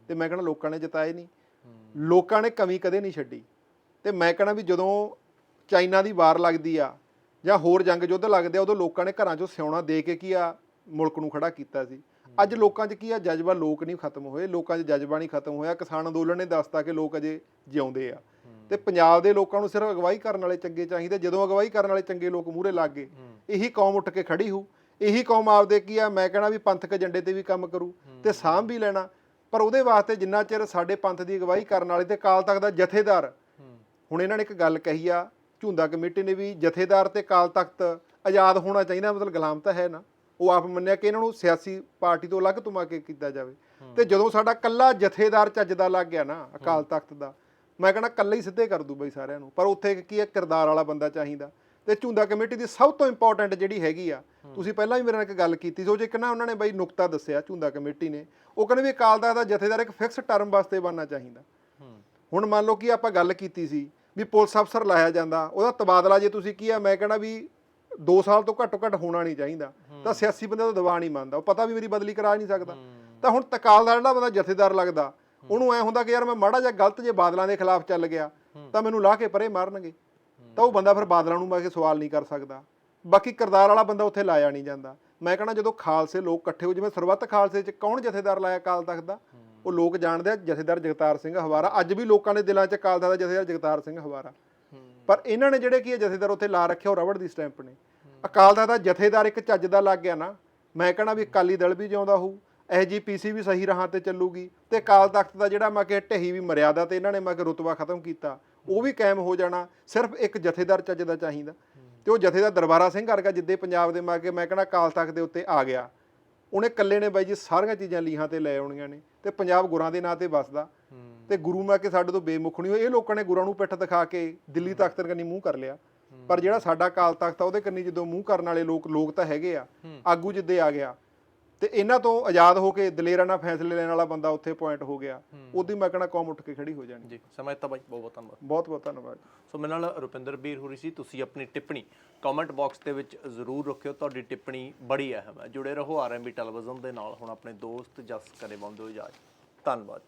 ਤੇ ਮੈਂ ਕਹਿੰਦਾ ਲੋਕਾਂ ਨੇ ਜਿਤਾਏ ਨਹੀਂ। ਲੋਕਾਂ ਨੇ ਕਮੀ ਕਦੇ ਨਹੀਂ ਛੱਡੀ। ਤੇ ਮੈਂ ਕਹਿੰਦਾ ਵੀ ਜਦੋਂ ਚਾਈਨਾ ਦੀ ਵਾਰ ਲੱਗਦੀ ਆ ਜਾਂ ਹੋਰ ਜੰਗ ਯੁੱਧ ਲੱਗਦੇ ਆ ਉਦੋਂ ਲੋਕਾਂ ਨੇ ਘਰਾਂ 'ਚੋਂ ਸਿਉਣਾ ਦੇ ਕੇ ਕੀ ਆ ਮੁਲਕ ਨੂੰ ਖੜਾ ਕੀਤਾ ਸੀ। ਅੱਜ ਲੋਕਾਂ 'ਚ ਕੀ ਆ? ਜਜ਼ਬਾ ਲੋਕ ਨਹੀਂ ਖਤਮ ਹੋਏ। ਲੋਕਾਂ 'ਚ ਜਜ਼ਬਾ ਨਹੀਂ ਖਤਮ ਹੋਇਆ। ਕਿਸਾਨ ਅੰਦੋਲਨ ਨੇ ਦੱਸਤਾ ਕਿ ਲੋਕ ਅਜੇ ਜਿਉਂਦੇ ਆ। ਤੇ ਪੰਜਾਬ ਦੇ ਲੋਕਾਂ ਨੂੰ ਸਿਰਫ ਅਗਵਾਈ ਕਰਨ ਵਾਲੇ ਚੰਗੇ ਚਾਹੀਦੇ। ਜਦੋਂ ਅਗਵਾਈ ਕਰਨ ਵਾਲੇ ਚੰਗੇ ਲੋਕ ਮੂਹਰੇ ਲੱਗ ਗਏ ਇਹੀ ਕੌਮ ਉੱਠ ਕੇ ਖੜੀ ਹੋ ਇਹੀ ਕੌਮ ਆਪਦੇ ਕੀ ਆ? ਮੈਂ ਕਹਿਣਾ ਵੀ ਪੰਥਕ ਏਜੰਡੇ ਤੇ ਵੀ ਕੰਮ ਕਰੂ ਤੇ ਸਾਂਭ ਵੀ ਲੈਣਾ। ਪਰ ਉਹਦੇ ਵਾਸਤੇ ਜਿੰਨਾ ਚਿਰ ਸਾਡੇ ਪੰਥ ਦੀ ਅਗਵਾਈ ਕਰਨ ਵਾਲੇ ਤੇ ਕਾਲ ਤੱਕ ਦਾ ਜਥੇਦਾਰ ਹੁਣ ਇਹਨਾਂ ਨੇ ਇੱਕ ਗੱਲ ਕਹੀ ਆ ਝੁੰਦਾ ਕਮੇਟੀ ਨੇ ਵੀ ਜਥੇਦਾਰ ਤੇ ਕਾਲ ਤਖਤ ਆਜ਼ਾਦ ਹੋਣਾ ਚਾਹੀਦਾ ਮਤਲਬ ਗੁਲਾਮ ਤਾਂ ਹੈ ਨਾ। ਉਹ ਆਪ ਮੰਨਿਆ ਕਿ ਇਹਨਾਂ ਨੂੰ ਸਿਆਸੀ ਪਾਰਟੀ ਤੋਂ ਅਲੱਗ ਤੁਮਾ ਕੇ ਕੀਤਾ ਜਾਵੇ। ਤੇ ਜਦੋਂ ਸਾਡਾ ਕੱਲਾ ਜਥੇਦਾਰ ਚੱਜਦਾ ਲੱਗ ਗਿਆ ਨਾ ਅਕਾਲ ਤਖਤ ਦਾ ਮੈਂ ਕਹਿੰਦਾ ਕੱਲਾ ਹੀ ਸਿੱਧੇ ਕਰ ਦੂ ਬਈ ਸਾਰਿਆਂ ਨੂੰ। ਪਰ ਉੱਥੇ ਕੀ ਹੈ ਕਿਰਦਾਰ ਵਾਲਾ ਬੰਦਾ ਚਾਹੀਦਾ। ਤੇ ਝੁੰਦਾ ਕਮੇਟੀ ਦੀ ਸਭ ਤੋਂ ਇੰਪੋਰਟੈਂਟ ਜਿਹੜੀ ਹੈਗੀ ਆ ਤੁਸੀਂ ਪਹਿਲਾਂ ਵੀ ਮੇਰੇ ਨਾਲ ਇੱਕ ਗੱਲ ਕੀਤੀ ਸੀ ਉਹ ਇੱਕ ਨਾ ਉਹਨਾਂ ਨੇ ਬਈ ਨੁਕਤਾ ਦੱਸਿਆ ਝੁੰਦਾ ਕਮੇਟੀ ਨੇ। ਉਹ ਕਹਿੰਦੇ ਵੀ ਅਕਾਲ ਤਖਤ ਦਾ ਜਥੇਦਾਰ ਇੱਕ ਫਿਕਸ ਟਰਮ ਵਾਸਤੇ ਬਣਨਾ ਚਾਹੀਦਾ। ਹੁਣ ਮੰਨ ਲਓ ਕਿ ਆਪਾਂ ਗੱਲ ਕੀਤੀ ਸੀ ਵੀ ਪੁਲਿਸ ਅਫਸਰ ਲਾਇਆ ਜਾਂਦਾ ਉਹਦਾ ਤਬਾਦਲਾ ਜੇ ਤੁਸੀਂ ਕੀ ਆ ਮੈਂ ਕਹਿੰਦਾ ਵੀ 2 ਸਾਲ ਤੋਂ ਘੱਟੋ ਘੱਟ ਹੋਣਾ ਨਹੀਂ ਚਾਹੀਦਾ। ਤਾਂ ਸਿਆਸੀ ਬੰਦੇ ਦਾ ਦਬਾਅ ਨਹੀਂ ਮੰਨਦਾ ਉਹ ਪਤਾ ਵੀ ਮੇਰੀ ਬਦਲੀ ਕਰਾ ਨਹੀਂ ਸਕਦਾ। ਤਾਂ ਹੁਣ ਤਕਾਲ ਦਾ ਜਿਹੜਾ ਬੰਦਾ ਜਥੇਦਾਰ ਲੱਗਦਾ ਉਹਨੂੰ ਐ ਹੁੰਦਾ ਕਿ ਯਾਰ ਮੈਂ ਮਾੜਾ ਜਿਹਾ ਗਲਤ ਜੇ ਬਾਦਲਾਂ ਦੇ ਖਿਲਾਫ ਚੱਲ ਗਿਆ ਤਾਂ ਮੈਨੂੰ ਲਾਹ ਕੇ ਪਰੇ ਮਾਰਨਗੇ। ਤਾਂ ਉਹ ਬੰਦਾ ਫਿਰ ਬਾਦਲਾਂ ਨੂੰ ਮੈਂ ਕੇ ਸਵਾਲ ਨਹੀਂ ਕਰ ਸਕਦਾ। ਬਾਕੀ ਕਿਰਦਾਰ ਵਾਲਾ ਬੰਦਾ ਉੱਥੇ ਲਾਇਆ ਨਹੀਂ ਜਾਂਦਾ। ਮੈਂ ਕਹਣਾ ਜਦੋਂ ਖਾਲਸੇ ਲੋਕ ਇਕੱਠੇ ਹੋ ਜਿਵੇਂ ਸਰਬੱਤ ਖਾਲਸੇ ਚ ਕੌਣ ਜਥੇਦਾਰ ਲਾਇਆ ਕਾਲ ਤਖਤ ਦਾ? ਉਹ ਲੋਕ ਜਾਣਦੇ ਆ ਜਥੇਦਾਰ ਜਗਤਾਰ ਸਿੰਘ ਹਵਾਰਾ। ਅੱਜ ਵੀ ਲੋਕਾਂ ਦੇ ਦਿਲਾਂ 'ਚ ਕਾਲ ਤਖਤ ਦਾ ਜਥੇਦਾਰ ਜਗਤਾਰ ਸਿੰਘ ਹਵਾਰਾ। ਪਰ ਇਹਨਾਂ ਨੇ ਜਿਹੜੇ ਕੀ ਹੈ ਜਥੇਦਾਰ ਉੱਥੇ ਲਾ ਰੱਖਿਆ, ਉਹ ਰਬੜ ਦੀ ਸਟੈਂਪ ਨੇ। ਅਕਾਲ ਤਖਤ ਦਾ ਜਥੇਦਾਰ ਇੱਕ ਚੱਜ ਦਾ ਲੱਗ ਗਿਆ ਨਾ। ਮੈਂ ਕਹਣਾ ਵੀ ਅਕਾਲੀ ਦਲ ਵੀ ਜਿਉਂਦਾ ਹੋਊ ਐਜੀਪੀਸੀ ਵੀ ਸਹੀ ਰਾਹਾਂ ਤੇ ਚੱਲੂਗੀ ਤੇ ਅਕਾਲ ਤਖਤ ਦਾ ਜਿਹੜਾ ਮੈਂ ਕਿ ਢਹੀ ਵੀ ਮਰਿਆਦਾ ਤੇ ਇਹਨਾਂ ਨੇ ਮੈਂ ਕਿ ਰੁਤਬਾ ਖਤਮ ਕੀਤਾ, ਉਹ ਵੀ ਕਾਇਮ ਹੋ ਜਾਣਾ, ਸਿਰਫ ਇੱਕ ਜਥੇਦਾਰ ਚੱਜ ਦਾ ਚਾਹੀਦਾ। ਤੇ ਉਹ ਜਥੇਦਾਰ ਦਰਬਾਰਾ ਸਿੰਘ ਵਰਗਾ ਜਿੱਦੇ ਪੰਜਾਬ ਦੇ ਮੈਂ ਕਿ ਮੈਂ ਕਹਣਾ ਅਕਾਲ ਤਖਤ ਦੇ ਉੱਤੇ ਆ ਗਿਆ। ਉਹਨੇ ਇਕੱਲੇ ਨੇ ਬਾਈ ਜੀ ਸਾਰੀਆਂ ਚੀਜ਼ਾਂ ਲੀਹਾਂ ਤੇ ਲੈ ਆਉਣੀਆਂ ਨੇ ਤੇ ਪੰਜਾਬ ਗੁਰਾਂ ਦੇ ਨਾਂ ਤੇ ਵਸਦਾ। ਤੇ ਗੁਰੂ ਮੈਂ ਕਿ ਸਾਡੇ ਤੋਂ ਬੇਮੁਖ ਨਹੀਂ ਹੋਏ। ਇਹ ਲੋਕਾਂ ਨੇ ਗੁਰਾਂ ਨੂੰ ਪਿੱਠ ਦਿਖਾ ਕੇ ਦਿੱਲੀ ਤਖਤ ਕੰਨੀ ਮੂੰਹ ਕਰ ਲਿਆ। ਪਰ ਜਿਹੜਾ ਸਾਡਾ ਕਾਲ ਤਖਤ ਆ ਉਹਦੇ ਕੰਨੀ ਜਦੋਂ ਮੂੰਹ ਕਰਨ ਵਾਲੇ ਲੋਕ ਲੋਕ ਤਾਂ ਹੈਗੇ ਆ। ਆਗੂ ਜਿੱਦੇ ਆ ਗਿਆ। ਤੇ ਇਹਨਾਂ ਤੋਂ ਆਜ਼ਾਦ ਹੋ ਕੇ ਦਲੇਰਾਨਾ ਫੈਸਲੇ ਲੈਣ ਵਾਲਾ ਬੰਦਾ ਉੱਥੇ ਪੁਆਇੰਟ ਹੋ ਗਿਆ। ਉਹਦੀ ਮੈਂ ਕਹਣਾ ਕੌਮ ਉੱਠ ਕੇ ਖੜੀ ਹੋ ਜਾਣੀ। ਜੀ ਸਮਝ ਤਾਂ ਬਾਈ ਬਹੁਤ ਬਹੁਤ ਧੰਨਵਾਦ। ਬਹੁਤ ਬਹੁਤ ਧੰਨਵਾਦ। ਸੋ ਮੇਰੇ ਨਾਲ ਰੁਪਿੰਦਰ ਵੀਰ ਹੋਰੀ ਸੀ ਤੁਸੀਂ ਆਪਣੀ ਟਿੱਪਣੀ ਕਮੈਂਟ ਬਾਕਸ ਦੇ ਵਿੱਚ ਜ਼ਰੂਰ ਰੱਖਿਓ। ਤੁਹਾਡੀ ਟਿੱਪਣੀ ਬੜੀ ਅਹਿਮ ਹੈ। ਜੁੜੇ ਰਹੋ ਆਰਐਮਬੀ ਟੈਲੀਵਿਜ਼ਨ ਦੇ ਨਾਲ। ਹੁਣ ਆਪਣੇ ਦੋਸਤ ਜਸ ਕਰੇ ਬੰਦੋ ਇਜਾਜ਼ਤ ਧੰਨਵਾਦ।